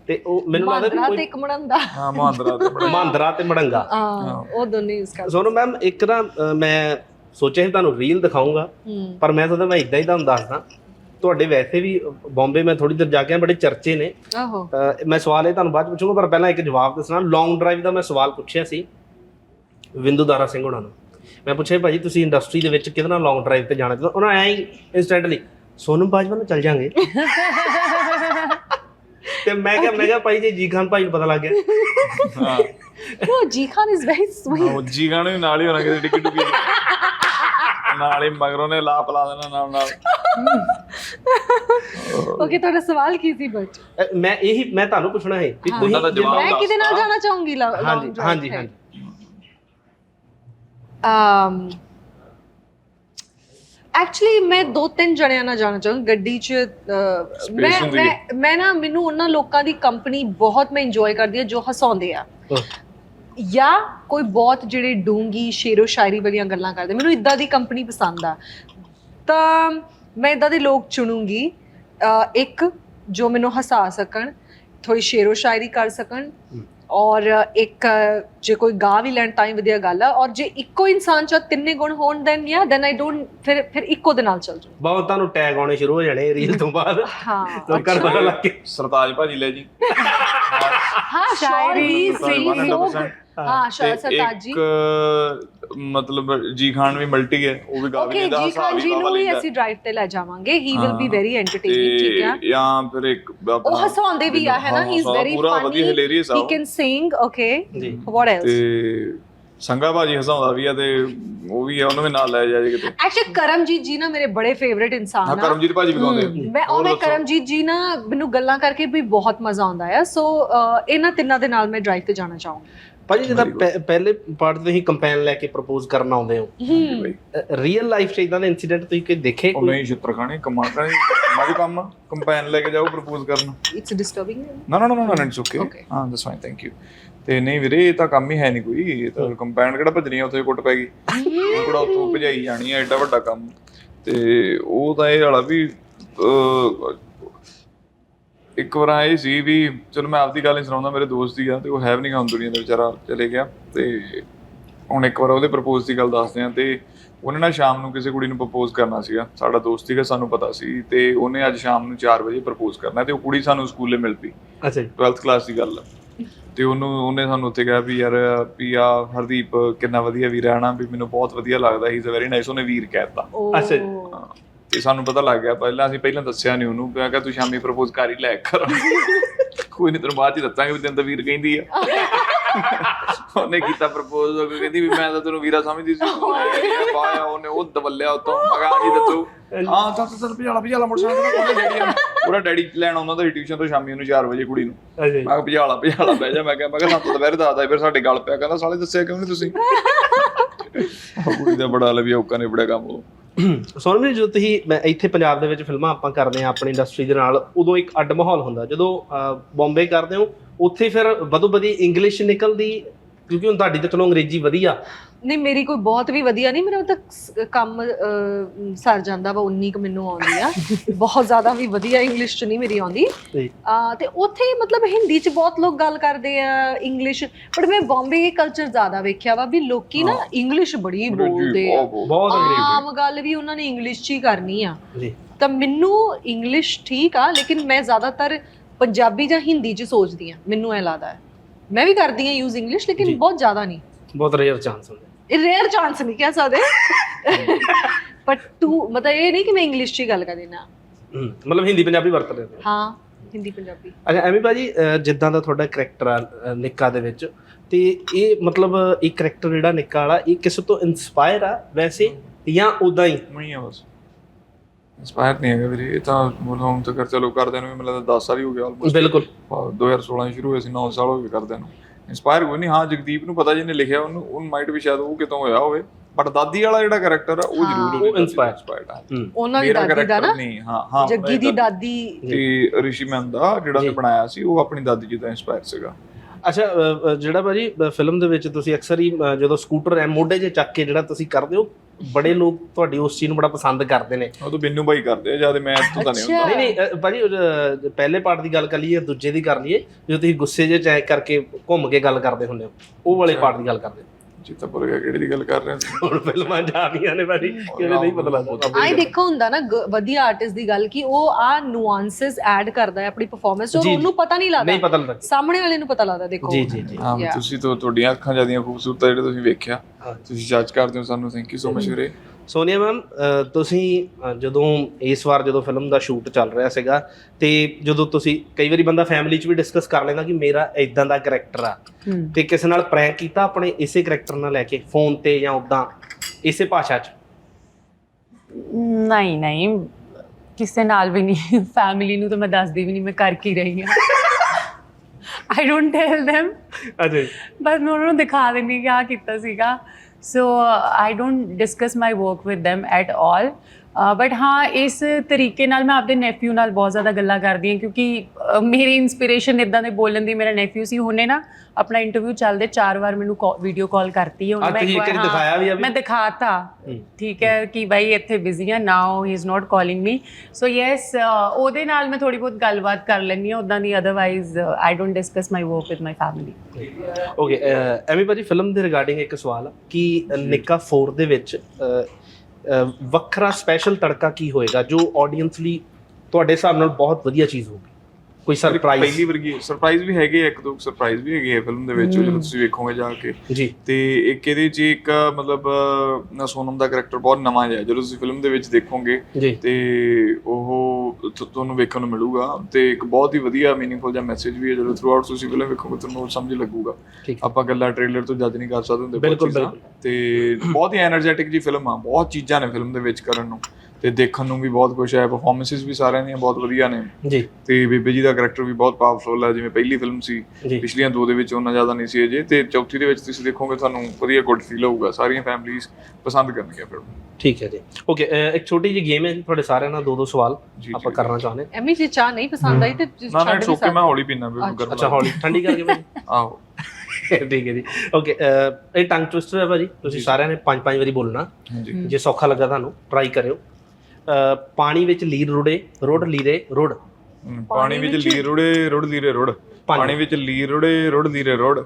ਤੇ ਉਹ ਮੈਨੂੰ ਲੱਗਦਾ ਮਾਂਦਰਾ ਵੀ ਤੇ ਇੱਕ ਮੜੰਦਾ ਹਾਂ ਮਹਾਂਦਰਾ ਤੇ ਬੜਾ ਮਾਂਦਰਾ ਤੇ ਮੜੰਗਾ। ਹਾਂ ਉਹ ਦੋਨੇ ਯੂਜ਼ ਕਰਦੇ ਸੋਨੋ ਮੈਮ ਇੱਕ ਨਾ ਮੈਂ ਸੋਚਿਆ ਸੀ ਤੁਹਾਨੂੰ ਰੀਲ ਦਿਖਾਉਂਗਾ ਪਰ ਮੈਂ ਤਾਂ ਮੈਂ ਇਦਾਂ ਹੀ ਤੁਹਾਨੂੰ ਦੱਸਦਾ। ਤੁਹਾਡੇ ਵੈਸੇ ਵੀ ਬੰਬੇ ਮੈਂ ਥੋੜੀ ਦੇਰ ਜਾ ਕੇ ਬੜੇ ਚਰਚੇ ਨੇ। ਆਹੋ। ਮੈਂ ਸਵਾਲ ਇਹ ਤੁਹਾਨੂੰ ਬਾਅਦ 'ਚ ਪੁੱਛੂੰਗਾ ਪਰ ਪਹਿਲਾਂ ਇੱਕ ਜਵਾਬ ਦੱਸਣਾ। ਲੌਂਗ ਡਰਾਈਵ ਦਾ ਮੈਂ ਸਵਾਲ ਪੁੱਛਿਆ ਸੀ ਵਿੰਦੂ ਦਾਰਾ ਸਿੰਘ ਹੋਣਾ ਨੂੰ। ਮੈਂ ਪੁੱਛਿਆ ਭਾਜੀ ਤੁਸੀਂ ਇੰਡਸਟਰੀ ਦੇ ਵਿੱਚ ਕਿਹਦੇ ਨਾਲ ਲੌਂਗ ਡਰਾਈਵ ਤੇ ਜਾਣਾ? ਚਾਹੁੰਦੇ ਉਹਨਾਂ ਐ ਹੀ ਇਨਸਟੈਂਟਲੀ ਸੋਨਮ ਬਾਜਵਾ ਨਾਲ ਚੱਲ ਜਾਾਂਗੇ। ਤੇ ਮੈਂ ਕਿਹਾ ਮੈਂ ਕਿਹਾ ਭਾਈ ਜੀ ਜੀ ਖਾਨ ਭਾਈ ਨੂੰ ਪਤਾ ਲੱਗ ਗਿਆ। ਹਾਂ। ਉਹ ਜੀ ਖਾਨ ਇਜ਼ ਵੈਰੀ ਸਵੀਟ ਉਹ ਜੀ ਗਾਣੇ ਨਾਲ ਹੀ ਹੋਣਾ ਕਿਤੇ ਟਿੱਕੀ ਟੁੱਕੀ ਨਾਲ ਹੀ ਮਗਰੋਂ ਨੇ ਲਾਪ ਲਾ ਦੇਣਾ ਨਾਲ ਨਾਲ। ਓਕੇ ਤੁਹਾਡਾ ਸਵਾਲ ਕੀ ਸੀ ਅ, ਮੈਂ ਇਹੀ ਮੈਂ ਤੁਹਾਨੂੰ ਪੁੱਛਣਾ ਹੈ ਕਿ ਤੁਸੀਂ ਮੈਂ ਕਿਹਦੇ ਨਾਲ। ਜਾਣਾ ਚਾਹੂੰਗੀ ਹਾਂਜੀ ਹਾਂਜੀ? ਹਾਂਜੀ। Um ਐਕਚੁਅਲੀ ਮੈਂ ਦੋ ਤਿੰਨ ਜਣਿਆਂ ਨਾਲ ਜਾਣਾ ਚਾਹੁੰਦੀ ਗੱਡੀ 'ਚ ਅਹ, ਮੈਂ ਹੁੰਦੀ ਮੈਂ ਮੈਂ ਨਾ ਮੈਨੂੰ ਉਹਨਾਂ ਲੋਕਾਂ ਦੀ ਕੰਪਨੀ ਬਹੁਤ ਮੈਂ ਇੰਜੋਏ ਕਰਦੀ ਆ ਜੋ ਹਸਾਉਂਦੇ ਆ। ਹਾਂ। ਜਾਂ ਕੋਈ ਬਹੁਤ ਜਿਹੜੇ ਡੂੰਗੀ ਸ਼ੇਰੋ ਸ਼ਾਇਰੀ ਵਾਲੀਆਂ ਗੱਲਾਂ ਕਰਦੇ ਮੈਨੂੰ ਇਦਾਂ ਦੀ ਕੰਪਨੀ ਪਸੰਦ ਆ। ਤਾਂ ਮੈਂ ਇਦਾਂ ਦੇ ਲੋਕ ਚੁਣੂੰਗੀ ਅਹ, ਇੱਕ ਜੋ ਮੈਨੂੰ ਹਸਾ ਸਕਣ ਥੋੜੀ ਸ਼ੇਰੋ ਸ਼ਾਇਰੀ ਕਰ ਸਕਣ ਔਰ ਇੱਕ ਜੇ ਕੋਈ ਗਾ ਵੀ ਲੈਣ ਤਾਂ ਹੀ ਵਧੀਆ ਗੱਲ ਆ। ਔਰ ਜੇ ਇੱਕੋ ਇਨਸਾਨ ਚ ਤਿੰਨੇ ਗੁਣ ਹੋਣ ਦੈਨ ਯਾ ਦੈਨ ਆਈ ਡੋਨਟ ਫਿਰ ਫਿਰ ਇੱਕੋ ਦੇ ਨਾਲ ਚੱਲ ਜੂ ਬਹੁਤ ਤੁਹਾਨੂੰ ਟੈਗ ਆਉਣੇ ਸ਼ੁਰੂ ਹੋ ਜਾਣੇ ਰੀਲ ਤੋਂ ਬਾਅਦ। ਹਾਂ ਲੋਕਾਂ ਨੂੰ ਪਤਾ ਲੱਗ ਗਿਆ। ਸਰਤਾਜ ਭਾਜੀ ਲੈ ਜੀ। ਹਾਂ ਸ਼ਾਇਰੀ ਸੀ 100% ਹਾਂ। ਸ਼ਾਇਰ ਤੇ ਸਰਤਾਜ ਜੀ। ਇੱਕ ਮਤਲਬ ਜੀ ਖਾਨ ਵੀ ਮਲਟੀ ਹੈ ਉਹ ਵੀ ਗਾ ਵੀ ਲੈਂਦਾ ਜੀ ਖਾਨ ਜੀ ਨੂੰ ਵੀ ਅਸੀਂ ਡਰਾਈਵ ਤੇ ਲੈ ਜਾਵਾਂਗੇ ਹੀ ਵਿਲ ਬੀ ਹਾਂ। ਵੈਰੀ ਐਂਟਰਟੇਨਿੰਗ ਠੀਕ ਆ ਤੇ ਜਾਂ ਫਿਰ ਇੱਕ ਉਹ ਹਸਾਉਂਦੇ ਵੀ ਆ ਹੈ ਨਾ? ਹੀ ਇਜ਼ ਹਾਂ, ਵੈਰੀ ਪੂਰਾ ਫਨੀ ਵਧੀਆ ਹਿਲੇਰੀਅਸ ਆ ਹੀ। ਕੈਨ ਸਿੰਗ ਓਕੇ ਜੀ। ਵਾਟ ਐਲਸ ਸੰਗਾ ਭਾਜੀ ਹਸਾਉਂਦਾ ਵੀ ਆ ਤੇ ਉਹ ਵੀ ਆ ਉਹਨੂੰ ਵੀ ਨਾਲ ਲੈ ਜਾਏ ਕਿਤੇ ਐਕਚੁਅਲੀ ਕਰਮਜੀਤ ਜੀ ਨਾ ਮੇਰੇ ਬੜੇ ਫੇਵਰਿਟ ਹਾਂ ਇਨਸਾਨ ਆ ਕਰਮਜੀਤ ਭਾਜੀ ਵੀ ਗਾਉਂਦੇ ਆ। ਮੈਂ ਉਹ ਹੋਰ ਮੈਂ ਦੱਸੋ। ਕਰਮਜੀਤ ਜੀ ਨਾ ਮੈਨੂੰ ਗੱਲਾਂ ਕਰਕੇ ਵੀ ਬਹੁਤ ਮਜ਼ਾ ਆਉਂਦਾ ਆ ਸੋ ਇਹਨਾਂ ਤਿੰਨਾਂ ਦੇ ਨਾਲ ਮੈਂ ਡਰਾਈਵ ਤੇ ਜਾਣਾ ਚਾਹੂੰਗੀ ਭਾਜੀ ਜਿਹਦਾ ਪਹਿਲੇ ਪਾਰਟ ਤੇ ਤੁਸੀਂ ਕੰਪੈਨ ਲੈ ਕੇ ਪ੍ਰਪੋਜ਼ ਕਰਨ ਆਉਂਦੇ ਹੋ। ਬਈ। ਰੀਅਲ ਲਾਈਫ 'ਚ ਇਦਾਂ ਦੇ ਇਨਸੀਡੈਂਟ ਤੁਸੀਂ ਕੋਈ ਦੇਖੇ ਉਹ ਨਹੀਂ ਛਿੱਤਰ ਖਾਣੇ ਕਮਾ ਕਰੇ ਮਾੜੀ ਕੰਮ ਕੰਪੈਨ ਲੈ ਕੇ ਜਾਓ ਪ੍ਰਪੋਜ਼ ਕਰਨ। ਇਟਸ ਡਿਸਟਰਬਿੰਗ ਨਾ ਨਾ ਨਾ ਨਾ ਇਟਸ ਓਕੇ Okay. ਹਾਂ ਦੈਟਸ ਫਾਈਨ ਥੈਂਕ ਯੂ ਤੇ ਨਹੀਂ ਵੀਰੇ ਇਹ ਤਾਂ ਕੰਮ ਹੀ ਹੈ ਨਹੀਂ ਕੋਈ। ਇਹ ਤਾਂ ਕੰਪੈਨ ਕਿਹੜਾ ਭੱਜਣੀ ਆ ਉੱਥੇ ਕੁੱਟ ਪੈ ਗਈ। ਉਹ ਕਿਹੜਾ ਉੱਥੋਂ ਭਜਾਈ ਜਾਣੀ ਆ ਐਡਾ ਵੱਡਾ ਕੰਮ। ਤੇ ਉਹ ਤਾਂ ਇਹ ਵਾਲਾ ਵੀ ਅਹ, ਇੱਕ ਵਾਰ ਆਏ ਸੀ ਵੀ ਚਲੋ ਮੈਂ ਆਪਦੀ ਗੱਲ ਨਹੀਂ ਸੁਣਾਉਂਦਾ ਮੇਰੇ ਦੋਸਤ ਦੀ ਆ ਤੇ ਉਹ ਹੈ ਵੀ ਨਹੀਂ ਹੁਣ ਦੁਨੀਆ ਦੇ ਵਿਚਾਰਾ ਚਲੇ ਗਿਆ ਤੇ ਹੁਣ ਇੱਕ ਵਾਰ ਉਹਦੇ ਪ੍ਰਪੋਜ਼ ਦੀ ਗੱਲ ਦੱਸਦੇ ਆ ਤੇ ਉਹਨੇ ਨਾ ਸ਼ਾਮ ਨੂੰ ਕਿਸੇ ਕੁੜੀ ਨੂੰ ਪ੍ਰਪੋਜ਼ ਕਰਨਾ ਸੀਗਾ ਸਾਡਾ ਦੋਸਤ ਸੀਗਾ ਸਾਨੂੰ ਪਤਾ ਸੀ ਤੇ ਉਹਨੇ ਅੱਜ ਸ਼ਾਮ ਨੂੰ 4 ਵਜੇ ਪ੍ਰਪੋਜ਼ ਕਰਨਾ ਤੇ ਉਹ ਕੁੜੀ ਸਾਨੂੰ ਸਕੂਲੇ ਮਿਲ ਪਈ। ਅੱਛਾ ਜੀ। 12th ਕਲਾਸ ਦੀ ਗੱਲ ਆ। ਤੇ ਉਹਨੂੰ ਉਹਨੇ ਸਾਨੂੰ ਉੱਥੇ ਕਿਹਾ ਵੀ ਯਾਰ ਵੀ ਆ ਹਰਦੀਪ ਕਿੰਨਾ ਵਧੀਆ ਵੀਰ ਹੈ ਨਾ ਵੀ ਮੈਨੂੰ ਬਹੁਤ ਵਧੀਆ ਲੱਗਦਾ he is a very nice ਉਹਨੇ ਵੀਰ ਕਹਿਤਾ ਅੱਛਾ ਜੀ। ਤੇ ਸਾਨੂੰ ਪਤਾ ਲੱਗ ਗਿਆ ਪਹਿਲਾਂ ਅਸੀਂ ਪਹਿਲਾਂ ਦੱਸਿਆ ਨਹੀਂ ਉਹਨੂੰ ਮੈਂ ਕਿਹਾ ਤੂੰ ਸ਼ਾਮੀ ਪ੍ਰਪੋਜ਼ ਕਰ ਹੀ ਲੈ ਕਰ। ਕੋਈ ਨਹੀਂ ਤੈਨੂੰ ਬਾਅਦ ਚ ਹੀ ਦੱਸਾਂਗੇ ਵੀ ਤੈਨੂੰ ਤਾਂ ਵੀਰ ਕਹਿੰਦੀ ਆ। ਉਹਨੇ ਕੀਤਾ ਪ੍ਰਪੋਜ਼ ਉਹ ਕਹਿੰਦੀ ਵੀ ਮੈਂ ਤਾਂ ਤੈਨੂੰ ਵੀਰਾ ਸਮਝਦੀ ਸੀ। ਪਾਇਆ ਉਹਨੇ ਉਹ ਦਵਲਿਆ ਉਤੋਂ। ਮਗਾ ਜੀ ਦੱਸੋ। ਹਾਂ ਚੱਲ ਚੱਲ ਭਜਾਲਾ ਭਜਾਲਾ ਮੋਟਰਸਾਈਕਲ ਕੋਲ ਜਿਹੜੀ ਆ ਉਹਦਾ ਡੈਡੀ ਲੈਣ ਆਉਂਦਾ ਤਾਂ ਟਿਊਸ਼ਨ ਤੋਂ ਸ਼ਾਮੀ ਉਹਨੂੰ 4 ਵਜੇ ਕੁੜੀ ਨੂੰ। ਮੈਂ ਕਿਹਾ ਭਜਾਲਾ ਭਜਾਲਾ ਬਹਿ ਜਾ। ਮੈਂ ਕਿਹਾ ਮੈਂ ਕਿਹਾ ਸਾਨੂੰ ਤਾਂ ਦੁਪਹਿਰੇ ਦੱਸਦਾ ਫਿਰ ਸਾਡੇ ਗੱਲ ਪਿਆ। ਕਹਿੰਦਾ ਸਾਲੇ ਦੱਸਿਆ ਕਿਉਂ ਨਹੀਂ ਤੁਸੀਂ? ਕੁੜੀ ਦਾ ਬੜਾ ਲਵੀ ਔਕਾ ਨੇ ਬੜਾ ਕੰਮ ਉਹ। ਸੋਨਮ ਜੀ ਜਦੋਂ ਤੁਸੀਂ ਮੈਂ ਇੱਥੇ ਪੰਜਾਬ ਦੇ ਵਿੱਚ ਫਿਲਮਾਂ ਆਪਾਂ ਕਰਦੇ ਆ ਆਪਣੀ ਇੰਡਸਟਰੀ ਦੇ ਨਾਲ ਉਦੋਂ ਇੱਕ ਅੱਡ ਮਾਹੌਲ ਹੁੰਦਾ। ਜਦੋਂ ਅਹ, ਬੰਬੇ ਕਰਦੇ ਹੋ ਉੱਥੇ ਫਿਰ ਵਧੋ ਵਧੀ ਇੰਗਲਿਸ਼ ਨਿਕਲਦੀ ਕਿਉਂਕਿ ਹੁਣ ਤੁਹਾਡੀ ਤਾਂ ਚਲੋ ਅੰਗਰੇਜ਼ੀ ਵਧੀਆ। ਨਹੀਂ ਮੇਰੀ ਕੋਈ ਬਹੁਤ ਵੀ ਵਧੀਆ ਨਹੀਂ ਮੇਰਾ ਤਾਂ ਸ- ਕੰਮ ਅਹ, ਸਰ ਜਾਂਦਾ ਵਾ ਉਨੀ ਕੁ ਮੈਨੂੰ ਆਉਂਦੀ ਆ। ਬਹੁਤ ਜ਼ਿਆਦਾ ਵੀ ਵਧੀਆ ਇੰਗਲਿਸ਼ ਚ ਨਹੀਂ ਮੇਰੀ ਆਉਂਦੀ। ਜੀ। ਆ ਤੇ ਉੱਥੇ ਮਤਲਬ ਹਿੰਦੀ ਚ ਬਹੁਤ ਲੋਕ ਗੱਲ ਕਰਦੇ ਆ ਇੰਗਲਿਸ਼ ਪਰ ਮੈਂ ਬੰਬੇ ਕਲਚਰ ਜ਼ਿਆਦਾ ਵੇਖਿਆ ਵਾ ਵੀ ਲੋਕੀ ਨਾ ਹਾਂ। ਇੰਗਲਿਸ਼ ਬੜੀ ਬੋਲਦੇ ਆ। ਬਹੁਤ- ਅੰਗਰੇਜ਼ੀ ਆਮ ਗੱਲ ਵੀ ਉਹਨਾਂ ਨੇ ਇੰਗਲਿਸ਼ ਚ ਹੀ ਕਰਨੀ ਆ। ਜੀ। ਤਾਂ ਮੈਨੂੰ ਇੰਗਲਿਸ਼ ਠੀਕ ਆ ਲੇਕਿਨ ਮੈਂ ਜ਼ਿਆਦਾਤਰ ਪੰਜਾਬੀ ਜਾਂ ਹਿੰਦੀ ਚ ਸੋਚਦੀ ਆ ਮੈਨੂੰ ਐ ਲੱਗਦਾ। ਹੈ ਮੈਂ ਵੀ ਕਰਦੀ ਆ ਯੂਜ਼ ਇੰਗਲਿਸ਼ ਜੀ। ਲੇਕਿਨ ਬਹੁਤ ਜ਼ਿਆਦਾ ਨਹੀਂ। ਬਹੁਤ ਰੇਅਰ ਚਾਂਸ ਹੁੰਦੇ ਰੇਅਰ ਚਾਂਸ ਨਹੀਂ ਕਹਿ ਸਕਦੇ। ਬਟ ਤੂੰ ਮਤਲਬ ਇਹ ਨਹੀਂ ਕਿ ਮੈਂ ਇੰਗਲਿਸ਼ 'ਚ ਹੀ ਗੱਲ ਕਰ ਦੇਣਾ ਹਮ, ਮਤਲਬ ਹਿੰਦੀ ਪੰਜਾਬੀ ਵਰਤਦੇ ਹੋ? ਹਾਂ ਹਿੰਦੀ ਪੰਜਾਬੀ। ਅੱਛਾ ਐਵੇਂ ਭਾਜੀ ਅਹ, ਜਿੱਦਾਂ ਦਾ ਤੁਹਾਡਾ ਕਰੈਕਟਰ ਆ ਅਹ, ਨਿੱਕਾ ਦੇ ਵਿੱਚ ਤੇ ਇਹ ਮਤਲਬ ਇਹ ਕਰੈਕਟਰ ਜਿਹੜਾ ਨਿੱਕਾ ਵਾਲਾ ਇਹ ਕਿਸੇ ਤੋਂ ਇਨਸਪਾਇਰ ਆ ਵੈਸੇ ਜਾਂ ਉਦਾਂ ਹੀ? ਨਹੀਂ ਆ ਬਸ। ਇੰਸਪਾਇਰ ਨਹੀਂ ਹੈਗਾ ਵੀਰੇ ਇਹ ਤਾਂ ਮਤਲਬ ਹੁਣ ਤੱਕ ਚਲੋ ਕਰਦੇ ਨੂੰ ਵੀ ਮੈਨੂੰ ਲੱਗਦਾ 10 ਸਾਲ ਹੀ ਹੋ ਗਿਆ ਆਲਮੋਸਟ ਬਿਲਕੁਲ। 2016 ਚ ਸ਼ੁਰੂ ਹੋਇਆ ਸੀ 9 ਸਾਲ ਹੋ ਗਏ ਕਰਦੇ ਨੂੰ। ਇੰਸਪਾਇਰ ਕੋਈ ਨਹੀਂ ਹਾਂ ਜਗਦੀਪ ਨੂੰ ਪਤਾ ਜਿਹਨੇ ਲਿਖਿਆ ਉਹਨੂੰ ਉਹ ਮਾਈਟ ਵੀ ਸ਼ਾਇਦ ਉਹ ਕਿਤੋਂ ਹੋਇਆ ਹੋਵੇ। ਬਟ ਦਾਦੀ ਵਾਲਾ ਜਿਹੜਾ ਕੈਰੈਕਟਰ ਆ ਉਹ। ਜ਼ਰੂਰ ਉਹ। ਇੰਸਪਾਇਰਡ ਆ। ਉਹਨਾਂ ਦੀ ਦਾਦੀ ਦਾ ਨਾ ਨਹੀਂ ਹਾਂ ਹਾਂ। ਜੱਗੀ ਦੀ ਦਾਦੀ ਤੇ ਰਿਸ਼ੀ ਮੈਨ ਦਾ ਜਿਹੜਾ ਬਣਾਇਆ ਸੀ ਉਹ ਆਪਣੀ ਦਾਦੀ ਜੀ ਦਾ ਇੰਸਪਾਇਰ ਸੀਗਾ। ਅੱਛਾ ਜਿਹੜਾ ਭਾਜੀ ਫਿਲਮ ਦੇ ਵਿੱਚ ਤੁਸੀਂ ਅਕਸਰ ਹੀ ਜਦੋਂ ਸਕੂਟਰ ਐ ਮੋਢੇ 'ਚ ਚੱਕ ਕੇ ਜਿਹੜਾ ਤੁਸੀਂ ਕਰਦੇ ਹੋ ਬੜੇ ਲੋਕ ਤੁਹਾਡੀ ਉਸ ਚੀਜ਼ ਨੂੰ ਬੜਾ ਪਸੰਦ ਕਰਦੇ ਨੇ। ਉਹ ਤਾਂ ਬਿੰਨੂ ਬਾਈ ਕਰਦੇ ਆ ਜਦ ਮੈਂ ਇੱਥੋਂ ਤਾਂ ਨਹੀਂ। ਹੁੰਦਾ। ਨਹੀਂ ਨਹੀਂ ਭਾਜੀ ਪਹਿਲੇ ਪਾਰਟ ਦੀ ਗੱਲ ਕਰ ਲਈਏ ਦੂਜੇ ਦੀ ਕਰ ਲਈਏ ਜਦੋਂ ਤੁਸੀਂ ਗੁੱਸੇ 'ਚ ਚੈੱਕ ਕਰਕੇ ਘੁੰਮ ਕੇ ਗੱਲ ਕਰਦੇ ਹੁੰਦੇ ਹੋ ਉਹ ਵਾਲੇ ਪਾਰਟ ਦੀ ਗੱਲ ਕਰਦੇ ਜਿੱਤਾ ਭੁੱਲ ਗਿਆ ਕਿਹੜੀ ਦੀ ਗੱਲ ਕਰ ਰਹੇ ਸੀ ਹੁਣ ਫਿਲਮਾਂ ਜਾ ਰਹੀਆਂ ਨੇ ਭਾਜੀ ਕਿਹੜੇ ਨਹੀਂ ਪਤਾ ਲੱਗਦਾ। ਆਈ ਦੇਖੋ ਹੁੰਦਾ ਨਾ ਗ- ਵਧੀਆ ਆਰਟਿਸਟ ਦੀ ਗੱਲ ਕਿ ਉਹ ਆ ਨੂਆਂਸਸ ਐਡ ਕਰਦਾ ਹੈ ਆਪਣੀ ਪਰਫਾਰਮੈਂਸ ਜੀ, ਜੀ। ਉਹਨੂੰ ਪਤਾ ਨਹੀਂ ਨਹੀਂ ਲੱਗਦਾ ਪਤਾ ਲੱਗਦਾ। ਸਾਹਮਣੇ ਵਾਲੇ ਨੂੰ ਪਤਾ ਲੱਗਦਾ ਦੇਖੋ। ਜੀ ਜੀ ਜੀ। ਹਾਂ Yeah. ਤੁਸੀਂ ਤੋਂ ਤੁਹਾਡੀਆਂ ਅੱਖਾਂ ਜਿਆਦੀਆਂ ਖੂਬਸੂਰਤ ਆ ਜਿਹੜੇ ਤੁਸੀਂ ਵੇਖਿਆ। ਹਾਂ। ਤੁਸੀਂ ਜੱਜ ਕਰਦੇ ਹੋ ਸਾਨੂੰ ਥੈਂਕ ਯੂ ਸੋ ਮਚ ਵੀਰੇ। ਸੋਨੀਆ ਮੈਮ ਤੁਸੀਂ ਜਦੋਂ ਇਸ ਵਾਰ ਜਦੋਂ ਫਿਲਮ ਦਾ ਸ਼ੂਟ ਚੱਲ ਰਿਹਾ ਸੀਗਾ ਤੇ ਜਦੋਂ ਤੁਸੀਂ ਕਈ ਵਾਰੀ ਬੰਦਾ ਫੈਮਿਲੀ 'ਚ ਵੀ ਡਿਸਕਸ ਕਰ ਲੈਂਦਾ ਕਿ ਮੇਰਾ ਇਦਾਂ ਦਾ ਕੈਰੈਕਟਰ ਆ ਤੇ ਕਿਸੇ ਨਾਲ ਪ੍ਰੈਂਕ ਕੀਤਾ ਆਪਣੇ ਇਸੇ ਕੈਰੈਕਟਰ ਨਾਲ ਲੈ ਕੇ ਫੋਨ ਤੇ ਜਾਂ ਉਦਾਂ ਇਸੇ ਭਾਸ਼ਾ 'ਚ? ਨਹੀਂ ਨਹੀਂ ਕਿਸੇ ਨਾਲ ਵੀ ਨਹੀਂ ਫੈਮਿਲੀ ਨੂੰ ਤਾਂ ਮੈਂ ਦੱਸਦੀ ਵੀ ਨਹੀਂ ਮੈਂ ਕਰ ਕੀ ਰਹੀ ਹਾਂ। ਆਈ ਡੋਨਟ ਟੈਲ them ਅੱਛਾ ਜੀ। ਬਸ ਮੈਂ ਉਹਨਾਂ ਨੂੰ ਦਿਖਾ ਦਿੰਦੀ ਕਿ ਆ ਕੀਤਾ ਸੀਗਾ। So uh, I don't discuss my work with them at all. But ਹਾਂ ਇਸ ਤਰੀਕੇ ਨਾਲ ਮੈਂ ਆਪਦੇ ਨੈਫਿਊ ਨਾਲ ਬਹੁਤ ਜ਼ਿਆਦਾ ਗੱਲਾਂ ਕਰਦੀ ਹਾਂ ਕਿਉਂਕਿ ਮੇਰੀ ਇਨਸਪੀਰੇਸ਼ਨ ਇਦਾਂ ਦੇ ਬੋਲਣ ਦੀ ਮੇਰਾ ਨੈਫਿਊ ਸੀ ਹੁਣੇ ਨਾ ਆਪਣਾ ਇੰਟਰਵਿਊ ਚੱਲਦੇ ਚਾਰ ਵਾਰ ਮੈਨੂੰ ਵੀਡੀਓ ਕਾਲ ਕਰਤੀ ਹੈ ਆ ਤੁਸੀਂ ਇੱਕ ਵਾਰੀ ਦਿਖਾਇਆ ਵੀ ਮੈਂ ਦਿਖਾਤਾ। ਠੀਕ ਹੈ ਕਿ ਭਾਈ ਇੱਥੇ ਬਿਜ਼ੀ ਆ now he is not calling me so yes ਉਹਦੇ ਨਾਲ ਮੈਂ ਥੋੜੀ ਬਹੁਤ ਗੱਲਬਾਤ ਕਰ ਲੈਂਦੀ ਹਾਂ ਉਦਾਂ ਦੀ otherwise I don't discuss my work with my family okay ਭਾਜੀ ਫਿਲਮ ਦੇ ਰਿਗਾਰਡਿੰਗ ਇੱਕ ਸਵਾਲ ਕਿ ਨਿੱਕਾ 4 ਦੇ ਵਿੱਚ ਵੱਖਰਾ ਸਪੈਸ਼ਲ ਤੜਕਾ ਕੀ ਹੋਏਗਾ, ਜੋ ਆਡੀਅנס ਲਈ ਤੁਹਾਡੇ ਹਿਸਾਬ ਨਾਲ ਬਹੁਤ ਵਧੀਆ ਚੀਜ਼ ਹੋਊਗੀ? ਕੋਈ ਸਰਪ੍ਰਾਈਜ਼ ਪਹਿਲੀ ਵਰਗੀ ਸਰਪ੍ਰਾਈਜ਼ ਵੀ ਹੈਗੇ ਇੱਕ ਦੋ ਸਰਪ੍ਰਾਈਜ਼ ਵੀ ਹੈਗੇ ਆ ਫਿਲਮ ਦੇ ਵਿੱਚ ਜਦੋਂ ਤੁਸੀਂ ਵੇਖੋਗੇ ਜਾ ਕੇ। ਤੇ ਇੱਕ ਇਹਦੇ 'ਚ ਇੱਕ ਮਤਲਬ ਸੋਨਮ ਦਾ ਕੈਰੈਕਟਰ ਬਹੁਤ ਨਵਾਂ ਜਿਹਾ ਜਦੋਂ ਤੁਸੀਂ ਫਿਲਮ ਦੇ ਵਿੱਚ ਦੇਖੋਗੇ ਤੇ ਉਹ ਤੁਹਾਨੂੰ ਵੇਖਣ ਨੂੰ ਮਿਲੂਗਾ ਤੇ ਇੱਕ ਬਹੁਤ ਹੀ ਵਧੀਆ ਮੀਨਿੰਗਫੁਲ ਜਿਹਾ ਮੈਸੇਜ ਵੀ ਹੈ ਜਦੋਂ ਥਰੂ ਤੁਸੀਂ ਫਿਲਮ ਵੇਖੋਗੇ ਤੁਹਾਨੂੰ ਸਮਝ ਲੱਗੂਗਾ। ਆਪਾਂ ਗੱਲਾਂ ਟ੍ਰੇਲਰ ਤੋਂ ਜੱਜ ਨਹੀਂ ਕਰ ਸਕਦੇ ਹੁੰਦੇ ਬਿਲਕੁਲ, ਤੇ ਬਹੁਤ ਹੀ ਐਨਰਜੈਟਿਕ ਜੀ ਫਿਲਮ ਆ ਬਹੁਤ ਚੀਜ਼ਾਂ ਨੇ ਫਿਲਮ ਦੇ ਵਿੱਚ ਕਰਨ ਨੂੰ। ਤੇ ਦੇਖਣ ਨੂੰ ਵੀ ਬਹੁਤ ਕੁਝ ਹੈ ਪਰਫਾਰਮੈਂਸਿਸ ਵੀ ਸਾਰਿਆਂ ਦੀਆਂ ਬਹੁਤ ਵਧੀਆ ਨੇ। ਜੀ। ਤੇ ਬੇਬੇ ਜੀ ਦਾ ਕੈਰੈਕਟਰ ਵੀ ਬਹੁਤ ਪਾਵਰਫੁਲ ਹੈ ਜਿਵੇਂ ਪਹਿਲੀ ਫਿਲਮ ਸੀ ਜੀ। ਪਿਛਲੀਆਂ ਦੋ ਦੇ ਵਿੱਚ ਉਹਨਾਂ ਜ਼ਿਆਦਾ ਨਹੀਂ ਸੀ ਅਜੇ ਤੇ ਚੌਥੀ ਦੇ ਵਿੱਚ ਤੁਸੀਂ ਦੇਖੋਗੇ ਤੁਹਾਨੂੰ ਵਧੀਆ ਗੁੱਡ ਫੀਲ ਹੋਊਗਾ ਸਾਰੀਆਂ ਫੈਮਲੀਆਂ ਪਸੰਦ ਕਰਨਗੀਆਂ ਫਿਲਮ ਠੀਕ ਹੈ ਜੀ। ਓਕੇ ਇੱਕ ਛੋਟੀ ਜਿਹੀ ਗੇਮ ਹੈ ਜੀ, ਤੁਹਾਡੇ ਸਾਰਿਆਂ ਨਾਲ ਦੋ ਦੋ ਸਵਾਲ ਜੀ, ਆਪਾਂ ਜੀ। ਕਰਨਾ ਚਾਹੁੰਦੇ ਐਮੀ ਜੇ ਚਾਹ ਨਹੀਂ ਪਸੰਦ ਆਈ ਤੇ ਨਾ ਨਾ ਓਕੇ ਮੈਂ ਹੌਲੀ ਪੀਣਾ ਬਿਲਕੁਲ ਗਰਮ ਅੱਛਾ ਹੌਲੀ ਠੰਡੀ ਕਰਕੇ ਭਾਜੀ ਆਹੋ। ਠੀਕ ਹੈ ਜੀ। ਓਕੇ ਇਹ ਟੰਗ ਟਵਿਸਟਰ ਹੈ ਭਾਜੀ ਤੁਸੀਂ ਜੀ। ਸਾਰਿਆਂ ਨੇ ਪੰਜ ਪੰਜ ਵਾਰੀ ਬੋਲਣਾ। ਜੇ ਸੌਖਾ ਲੱਗਾ ਤੁਹਾਨੂੰ ਟਰਾਈ ਕਰਿਓ। ਪਾਣੀ ਵਿੱਚ ਲੀਰ ਰੁੜੇ ਰੁੜ ਲੀਰੇ ਰੁੜ। ਪਾਣੀ ਵਿੱਚ ਲੀਰ ਰੁੜੇ ਰੁੜ ਲੀਰੇ ਰੁੜ। ਪਾਣੀ। ਵਿੱਚ ਲੀਰ ਰੁੜੇ ਰੁੜ ਲੀਰੇ ਰੁੜ।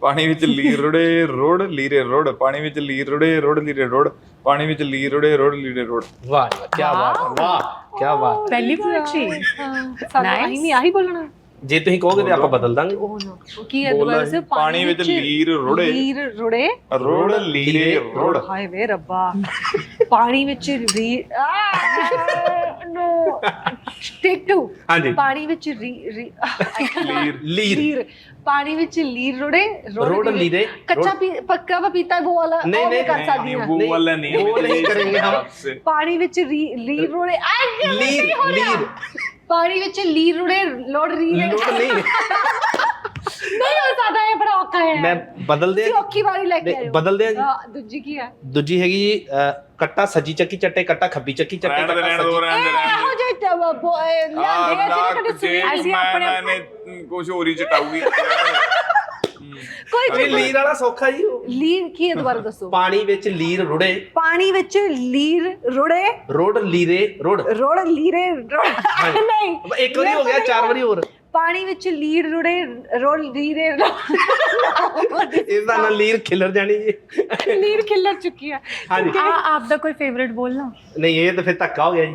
ਪਾਣੀ ਵਿੱਚ ਲੀਰ ਰੁੜੇ ਰੁੜ ਲੀਰੇ ਰੁੜ। ਪਾਣੀ ਵਿੱਚ ਲੀਰ ਰੁੜੇ ਰੁੜ ਲੀਰੇ ਰੁੜ। ਪਾਣੀ ਵਿੱਚ ਲੀਰ ਰੁੜੇ ਰੁੜ ਲੀਰੇ ਰੁੜ। ਵਾਹ ਵਾਹ ਕੀ ਬਾਤ ਹੈ ਵਾਹ ਕੀ ਬਾਤ ਪਹਿਲੀ ਪੋਇਟਰੀ ਸਾਨੂੰ Nice. ਆਹੀ ਨਹੀਂ ਆਹੀ ਬੋਲਣਾ। ਜੇ ਤੁਸੀਂ ਕਹੋਗੇ ਤੇ ਆਪਾਂ ਬਦਲ ਦਾਂਗੇ। ਉਹ ਨਾ ਉਹ ਕੀ ਪਾਣੀ ਵਿੱਚ ਲੀਰ ਰੁੜੇ। ਲੀਰ ਰੁੜੇ। ਰੁੜ ਲੀਰੇ ਰੁੜ। ਹਾਏ ਵੇ ਰੱਬਾ। ਪਾਣੀ ਵਿੱਚ ਰੀ ਨੋ। ਟੇਕ ਟੂ ਹਾਂਜੀ। ਪਾਣੀ ਵਿੱਚ ਰੀ ਲੀਰ। ਲੀਰ। ਪਾਣੀ ਵਿੱਚ ਲੀਰ ਰੁੜੇ ਰੁੜ ਲੀਰੇ। ਕੱਚਾ ਪੱਕਾ ਪਪੀਤਾ ਉਹ ਵਾਲਾ ਨਹੀਂ ਨਹੀਂ ਕਰ ਸਕਦੀ ਨਾ ਉਹ ਵਾਲਾ ਨਹੀਂ ਉਹ ਨਹੀਂ ਕਰਾਂਗੇ। ਹਮ ਪਾਣੀ ਵਿੱਚ ਲੀਰ ਰੁੜੇ। ਲੀਰ ਲੀਰ। ਪਾਣੀ ਵਿੱਚ ਲੀਰ ਰੁੜੇ ਲੋੜ ਰਹੀ ਹੈ ਲੋੜ ਨਹੀਂ ਨਹੀਂ ਹੋ ਸਕਦਾ ਇਹ ਬੜਾ ਔਖਾ ਹੈ ਮੈਂ ਬਦਲ ਦਿਆਂ ਤੁਸੀਂ ਔਖੀ ਵਾਲੀ ਲੈ ਕੇ ਨਹੀਂ, ਆਇਓ ਬਦਲ ਦਿਆਂ ਜੀ ਹਾਂ, ਦੂਜੀ ਕੀ ਹੈ ਦੂਜੀ ਹੈਗੀ ਜੀ ਅਹ, ਕੱਟਾ ਸੱਜੀ ਚੱਕੀ ਚੱਟੇ ਕੱਟਾ ਖੱਬੀ ਚੱਕੀ ਚੱਟੇ ਰਹਿਣ ਦੇ ਕੱਟਾ ਰਹਿਣ ਦੋ ਸੱਜੀ- ਰਹਿਣ ਦੇ ਰਹਿਣ ਇਹੋ ਦੇ ਜਿਹੇ ਟ- ਬ- ਇਹ ਲਿਆਂਦੇ ਆ ਜਿਹੜੇ ਕਦੇ ਸੁਣੇ ਜੇ ਨਹੀਂ। ਅਸੀਂ ਮੈਂ ਆਪਣੇ- ਨਾ ਇਹਨੇ ਕੁਝ ਹੋਰ ਹੀ ਚਟਾਊਗੀ ਕੋਈ ਇਹ ਲੀਰ ਵਾਲਾ ਸੌਖਾ ਜੀ ਉਹ। ਲੀਰ ਕੀ ਹੈ ਦੁਬਾਰਾ ਦੱਸੋ? ਪਾਣੀ ਵਿੱਚ ਲੀਰ ਰੁੜੇ। ਪਾਣੀ ਵਿੱਚ ਲੀਰ ਰੁੜੇ। ਰੋੜ ਲੀਰੇ ਰੋੜ। ਰੋੜ ਲੀਰੇ ਰੁੜ। ਨਹੀਂ। ਇੱਕ ਵਾਰੀ ਹੋ ਗਿਆ ਚਾਰ ਵਾਰੀ ਹੋਰ। ਪਾਣੀ ਵਿੱਚ ਲੀਰ ਰੁੜੇ ਰੋੜ ਲੀਰੇ ਇਸ ਦਾ ਨਾਲ ਲੀਰ ਖਿਲਰ ਜਾਣੀ ਜੀ। ਲੀਰ ਖਿੱਲਰ ਚੁੱਕੀ ਹੈ ਹਾਂਜੀ। ਆ ਆਪ ਦਾ ਕੋਈ ਫੇਵਰਿਟ ਬੋਲਣਾ? ਨਹੀਂ ਇਹ ਤਾਂ ਫਿਰ ਧੱਕਾ ਹੋ ਗਿਆ ਜੀ।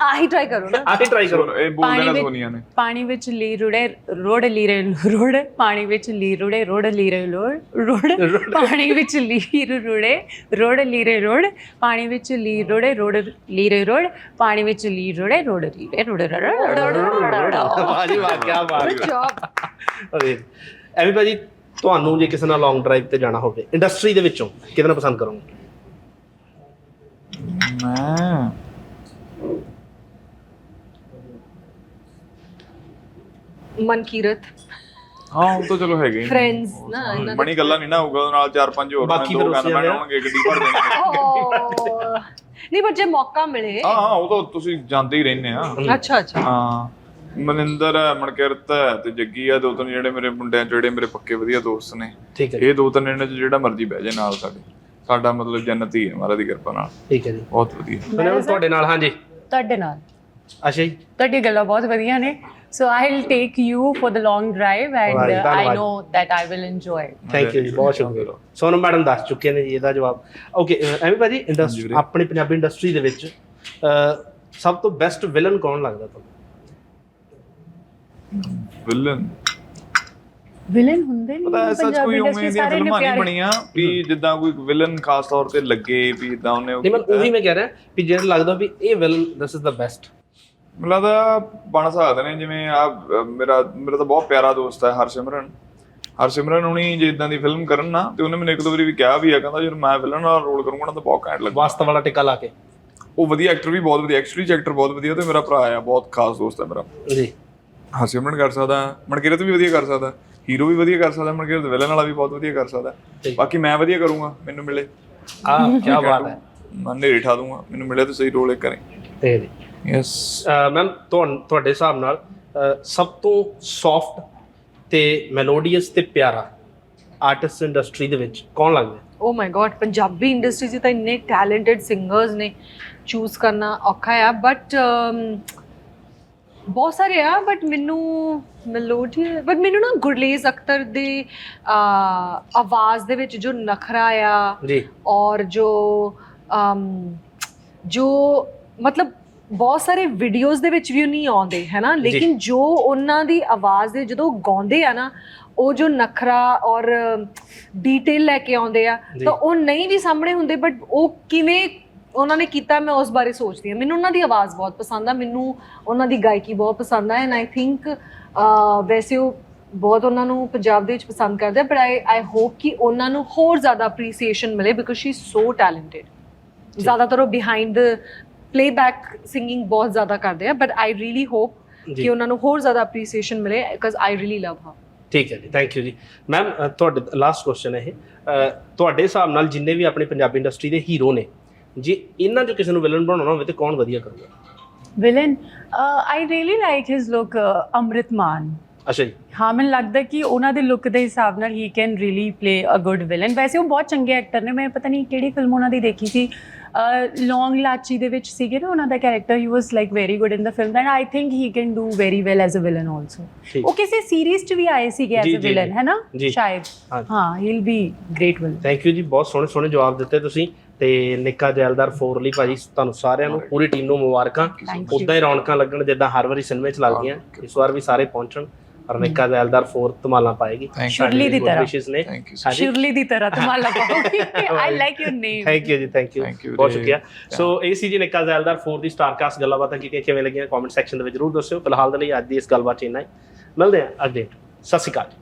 ਆਹੀ ਟਰਾਈ ਕਰੋ ਨਾ। ਆਹੀ ਟਰਾਈ ਕਰੋ। ਇਹ ਨਾ ਵਿੱਚ- ਸੋਨੀਆ ਨੇ। ਪਾਣੀ ਵਿੱਚ ਲੀ ਰੁੜੇ ਰੋੜ ਲੀਰੇ ਰੋੜ ਪਾਣੀ ਵਿੱਚ ਲੀ ਰੁੜੇ ਰੋੜ ਲੀਰੇ ਲੋੜ ਰੋੜ ਪਾਣੀ ਵਿੱਚ ਲੀਰ ਰੁੜੇ ਰੋੜ ਲੀਰੇ ਰੋੜ ਪਾਣੀ ਵਿੱਚ ਲੀ ਰੁੜੇ ਰੋੜ ਲੀਰੇ ਰੋੜ ਪਾਣੀ ਵਿੱਚ ਲੀ ਰੁੜੇ ਰੋੜ ਲੀਰੇ ਰੋੜ ਵਾਹ ਜੀ ਵਾਹ ਕੀ ਬਾਤ ਅਰੇ ਐਵੇਂ ਭਾਜੀ ਤੁਹਾਨੂੰ ਜੇ ਕਿਸੇ ਨਾਲ ਲੌਂਗ ਡਰਾਈਵ ਤੇ ਜਾਣਾ ਹੋਵੇ ਇੰਡਸਟਰੀ ਦੇ ਵਿੱਚੋਂ ਕਿਹਦੇ ਨਾਲ ਪਸੰਦ ਕਰੋਗੇ? ਮੈਂ ਮਨਕੀਰਤ। ਹਾਂ ਉਹ ਤਾਂ ਚਲੋ ਹੈਗੇ ਹੀ ਨੇ। ਇਹਨਾਂ ਬਣੀ ਗੱਲਾਂ ਨਹੀਂ ਨਾ ਹੋਊਗਾ ਉਹਦੇ ਨਾਲ ਚਾਰ ਪੰਜ ਹੋਰ ਬਾਕੀ ਦੋ ਵਾਲੇ- ਹੋਣਗੇ ਗੱਡੀ ਭਰ ਦੇਣਗੇ। ਓਹ, ਨਹੀਂ ਪਰ ਜੇ ਮੌਕਾ ਮਿਲੇ। ਹਾਂ ਹਾਂ ਉਹ ਤਾਂ ਤੁਸੀਂ ਜਾਂਦੇ ਹੀ ਰਹਿੰਦੇ ਆ। ਅੱਛਾ ਅੱਛਾ। ਹਾਂ ਮਨਿੰਦਰ ਹੈ ਮਨਕਿਰਤ ਹੈ ਤੇ ਜੱਗੀ ਆ ਦੋ ਤਿੰਨ ਜਿਹੜੇ ਮੇਰੇ ਮੁੰਡਿਆਂ ਚੋਂ ਜਿਹੜੇ ਮੇਰੇ ਪੱਕੇ ਵਧੀਆ ਦੋਸਤ ਨੇ। ਠੀਕ ਹੈ ਜੀ। ਇਹ ਦੋ ਤਿੰਨ ਇਹਨਾਂ ਚ ਜਿਹੜਾ ਮਰਜ਼ੀ ਬਹਿ ਜਾਏ ਨਾਲ ਸਾਡੇ। ਸਾਡਾ ਮਤਲਬ ਜੰਨਤ ਹੀ ਹੈ ਮਹਾਰਾਜ ਦੀ ਕਿਰਪਾ ਨਾਲ। ਠੀਕ ਹੈ ਜੀ। ਬਹੁਤ ਵਧੀਆ। ਮੈਨੂੰ ਤੁਹਾਡੇ ਨਾਲ ਹਾਂਜੀ। ਤੁਹਾਡੇ ਨਾਲ। ਅੱਛਾ ਜੀ। ਤੁਹਾਡੀ ਗੱਲਾਂ ਬਹੁਤ ਵਧੀਆ ਨੇ। So I will take you for the long drive and Right, I ਧੰਨਵਾਦ। No that I will enjoy thank you ਜੀ ਬਹੁਤ ਸ਼ੁਕਰੀਆ। ਸੋਨਮ ਮੈਡਮ ਦੱਸ ਚੁੱਕੇ ਨੇ ਜੀ ਇਹਦਾ ਜਵਾਬ। ਓਕੇ ਐਵੇਂ ਭਾਜੀ ਹਾਂਜੀ ਇੰਡਸਟਰੀ ਵੀਰੇ। ਆਪਣੀ ਪੰਜਾਬੀ ਇੰਡਸਟਰੀ ਦੇ ਵਿੱਚ ਅਹ, ਸਭ ਤੋਂ ਬੈਸਟ ਵਿਲਨ ਕੌਣ ਲੱਗਦਾ ਤੁਹਾਨੂੰ? ਵਿਲਨ ਵਿਲਨ ਹੁੰਦੇ ਨਹੀਂ ਪਤਾ ਐਸਾ ਪੰਜਾਬੀ ਕੋਈ ਉਵੇਂ ਇੰਡਸਟਰੀ ਦੀਆਂ ਸਾਰੇ ਨੇ ਫਿਲਮਾਂ ਨਹੀਂ ਪਿਆਰੇ। ਬਣੀਆਂ ਵੀ ਜਿੱਦਾਂ ਕੋਈ ਵਿਲਨ ਖਾਸ ਤੌਰ ਤੇ ਲੱਗੇ ਵੀ ਇਦਾਂ ਉਹਨੇ ਉਹ ਨਹੀਂ ਮੈਂ। ਉਹੀ ਮੈਂ ਕਹਿ ਰਿਹਾ ਵੀ ਜਿਹੜਾ ਲੱਗਦਾ ਵੀ ਇਹ villain this is the best ਮੈਨੂੰ ਲੱਗਦਾ ਬਣ ਸਕਦੇ ਨੇ ਜਿਵੇਂ ਆ ਮੇਰਾ ਮੇਰਾ ਤਾਂ ਬਹੁਤ ਪਿਆਰਾ ਦੋਸਤ ਹੈ ਹਰਸਿਮਰਨ। ਹਰਸਿਮਰਨ ਹੁਣੀ ਜੇ ਇਦਾਂ ਦੀ ਫਿਲਮ ਕਰਨ ਨਾ ਤੇ ਉਹਨੇ ਮੈਨੂੰ ਇੱਕ ਦੋ ਵਾਰੀ ਵੀ ਕਿਹਾ ਵੀ ਆ ਕਹਿੰਦਾ ਜਦੋਂ ਮੈਂ ਵਿਲਨ ਵਾਲਾ ਰੋਲ ਕਰੂੰਗਾ ਨਾ ਤਾਂ ਬਹੁਤ ਘੈਂਟ ਲੱਗੂਗਾ ਵਾਸਤਵ ਵਾਲਾ ਟਿੱਕਾ ਲਾ ਕੇ। ਉਹ ਵਧੀਆ ਐਕਟਰ ਵੀ ਬਹੁਤ ਵਧੀਆ ਐਕਚੁਅਲੀ ਐਕਟਰ ਬਹੁਤ ਵਧੀਆ ਤੇ ਮੇਰਾ ਭਰਾ ਆ ਬਹੁਤ ਖਾਸ ਦੋਸਤ ਹੈ ਮੇਰਾ। ਜੀ। ਹਰਸਿਮਰਨ ਕਰ ਸਕਦਾ ਮਨਕਿਰਤ ਵੀ ਵਧੀਆ ਕਰ ਸਕਦਾ ਹੀਰੋ ਵੀ ਵਧੀਆ ਕਰ ਸਕਦਾ ਮਨਕਿਰਤ ਵਿਲਨ ਵਾਲਾ ਵੀ ਬਹੁਤ ਵਧੀਆ ਕਰ ਸਕਦਾ। ਬਾਕੀ ਮੈਂ ਵਧੀਆ ਕਰੂੰਗਾ ਮੈਨੂੰ ਮਿਲੇ। ਆ ਕੀ ਬਾਤ ਹੈ। ਮੈਂ ਨੇੜੇ ਠਾ ਦੂੰਗਾ ਮੈਨੂੰ ਮਿਲੇ ਤਾਂ ਸਹੀ ਰੋਲ ਇੱਕ ਕਰੇ ਤੇ ਜੀ ਯੈਸ ਮੈਮ ਤੁਹਾਡੇ ਹਿਸਾਬ ਨਾਲ ਅਹ, ਸਭ ਤੋਂ ਸੌਫਟ ਤੇ ਮੈਲੋਡੀਅਸ ਤੇ ਪਿਆਰਾ ਆਰਟਿਸਟ ਇੰਡਸਟਰੀ ਦੇ ਵਿੱਚ ਕੌਣ ਲੱਗਦਾ oh my god Punjabi industry 'ਚ ਤਾਂ ਇੰਨੇ ਟੈਲੈਂਟਡ ਸਿੰਗਰਸ ਨੇ ਚੂਜ਼ ਕਰਨਾ ਔਖਾ ਆ ਬਟ ਬਹੁਤ ਸਾਰੇ ਆ ਬਟ ਮੈਨੂੰ ਮੈਲੋਡੀ ਬਟ ਮੈਨੂੰ ਨਾ ਗੁਰਲੇਜ਼ ਅਖਤਰ ਦੇ ਅਹ, ਆਵਾਜ਼ ਦੇ ਵਿੱਚ ਜੋ ਨਖਰਾ ਆ ਜੀ। ਔਰ ਜੋ ਅਮ, ਜੋ ਮਤਲਬ ਬਹੁਤ ਸਾਰੇ ਵੀਡੀਓਜ਼ ਦੇ ਵਿੱਚ ਵੀ ਨਹੀਂ ਆਉਂਦੇ ਹੈ ਨਾ? ਲੇਕਿਨ ਜੋ ਉਹਨਾਂ ਦੀ ਆਵਾਜ਼ ਦੇ ਜਦੋਂ ਗਾਉਂਦੇ ਆ ਨਾ ਉਹ ਜੋ ਨਖਰਾ ਔਰ ਡੀਟੇਲ ਲੈ ਕੇ ਆਉਂਦੇ ਆ। ਤਾਂ ਉਹ ਨਹੀਂ ਵੀ ਸਾਹਮਣੇ ਹੁੰਦੇ ਬਟ ਉਹ ਕਿਵੇਂ ਉਹਨਾਂ ਨੇ ਕੀਤਾ ਮੈਂ ਉਸ ਬਾਰੇ ਸੋਚਦੀ ਹਾਂ। ਮੈਨੂੰ ਉਹਨਾਂ ਦੀ ਆਵਾਜ਼ ਬਹੁਤ ਪਸੰਦ ਆ ਮੈਨੂੰ ਉਹਨਾਂ ਦੀ ਗਾਇਕੀ ਬਹੁਤ ਪਸੰਦ ਆ ਐਂਡ ਆਈ ਥਿੰਕ ਵੈਸੇ ਉਹ ਬਹੁਤ ਉਹਨਾਂ ਨੂੰ ਪੰਜਾਬ ਦੇ ਵਿੱਚ ਪਸੰਦ ਕਰਦੇ ਆ ਬਟ ਆਈ ਆਈ ਹੋਪ ਕਿ ਉਹਨਾਂ ਨੂੰ ਹੋਰ ਜ਼ਿਆਦਾ ਅਪਰੀਸੀਏਸ਼ਨ ਮਿਲੇ because she is so talented ਜ਼ਿਆਦਾਤਰ ਉਹ ਬਿਹਾਈਂਡ ਦ ਪਲੇਬੈਕ ਸਿੰਗਿੰਗ ਬਹੁਤ ਜ਼ਿਆਦਾ ਕਰਦੇ ਆ ਬਟ ਆਈ ਰੀਲੀ ਹੋਪ ਜੀ। ਕਿ ਉਹਨਾਂ ਨੂੰ ਹੋਰ ਜ਼ਿਆਦਾ ਅਪਰੀਸੀਏਸ਼ਨ ਮਿਲੇ ਬਿਕਾਜ਼ ਆਈ ਰੀਲੀ ਲਵ ਹਰ ਠੀਕ ਹੈ ਜੀ ਥੈਂਕ ਯੂ ਜੀ। ਮੈਮ ਤੁਹਾਡੇ ਲਾਸਟ ਕੁਐਸਚਨ ਹੈ ਇਹ। ਅਹ, ਤੁਹਾਡੇ ਹਿਸਾਬ ਨਾਲ ਜਿੰਨੇ ਵੀ ਆਪਣੀ ਪੰਜਾਬੀ ਇੰਡਸਟਰੀ ਦੇ ਹੀਰੋ ਨੇ ਜੇ ਇਹਨਾਂ ਚੋਂ ਕਿਸੇ ਨੂੰ ਵਿਲਨ ਬਣਾਉਣਾ ਹੋਵੇ ਤੇ ਕੌਣ ਵਧੀਆ ਕਰੂਗਾ? Villain I really like his look Amrit Maan ਅੱਛਾ ਜੀ। ਹਾਂ ਮੈਨੂੰ ਲੱਗਦਾ ਕਿ ਉਹਨਾਂ ਦੇ ਲੁੱਕ ਦੇ ਹਿਸਾਬ ਨਾਲ ਹੀ can really play a good villain ਵੈਸੇ ਉਹ ਬਹੁਤ ਚੰਗੇ ਐਕਟਰ ਨੇ ਮੈਂ ਪਤਾ ਨਹੀਂ ਕਿਹੜੀ ਫਿਲਮ ਉਹਨਾਂ ਦੀ ਦੇਖੀ ਸੀ। ਲੌਂਗ ਲਾਚੀ ਦੇ ਵਿੱਚ ਸੀਗੇ ਨਾ ਉਹਨਾਂ ਦਾ character he was like very good in the film and I think he can do very well as a villain also ਉਹ ਕਿਸੇ ਸੀਰੀਜ਼ 'ਚ ਵੀ ਆਏ ਸੀਗੇ ਐਜ਼ ਅ ਵਿਲਨ। ਹੈ ਨਾ। ਸ਼ਾਇਦ ਹਾਂ। ਹਾਂ will be great villain thank you ਜੀ ਬਹੁਤ ਸੋਹਣੇ ਸੋਹਣੇ ਜਵਾਬ ਦਿੱਤੇ ਤੁਸੀਂ ਤੇ ਨਿੱਕਾ ਜੈਲਦਾਰ 4 ਲਈ ਭਾਜੀ ਤੁਹਾਨੂੰ ਸਾਰਿਆਂ ਨੂੰ ਪੂਰੀ ਟੀਮ ਨੂੰ ਮੁਬਾਰਕਾਂ. ਉਦਾਂ ਹੀ ਰੌਣਕਾਂ ਲੱਗਣ ਜਿੱਦਾਂ ਹਰ ਵਾਰੀ ਸਿਨੇਮੇ 'ਚ ਲੱਗਦੀਆਂ ਇਸ ਵਾਰ ਵੀ ਸਾਰੇ ਪਹੁੰਚਣ ਔਰ ਨਿੱਕਾ ਜੈਲਦਾਰ 4 ਧਮਾਲਾਂ ਪਾਏਗੀ. ਸ਼ੁਰਲੀ ਦੀ ਤਰ੍ਹਾਂ। ਵਿਸ਼ੇਸ ਨੇ। ਥੈਂਕ ਯੂ ਹਾਂਜੀ ਸ਼ਿਰਲੀ ਦੀ ਤਰ੍ਹਾਂ ਤੁਹਾਡਾ ਪਾਉਗੀ I like your name thank you ਜੀ ਥੈਂਕ ਯੂ ਬਹੁਤ। ਸ਼ੁਕਰੀਆ। ਸੋ ਇਹ ਸੀ ਜੀ ਨਿੱਕਾ ਜ਼ੈਲਦਾਰ 4 ਦੀ ਸਟਾਰਕਾਸਟ ਗੱਲਾਂ ਬਾਤਾਂ ਕੀ ਕਿਵੇਂ ਲੱਗੀਆਂ ਕਮੈਂਟ ਸੈਕਸ਼ਨ ਦੇ ਵਿੱਚ ਜ਼ਰੂਰ ਦੱਸਿਓ। ਫਿਲਹਾਲ ਦੇ ਲਈ ਅੱਜ ਦੀ ਇਸ ਗੱਲਬਾਤ ਇੰਨਾ ਹੀ। ਮਿਲਦੇ ਹਾਂ ਅਗਲੇ ਸਤਿ ਸ਼੍ਰੀ ਅਕਾਲ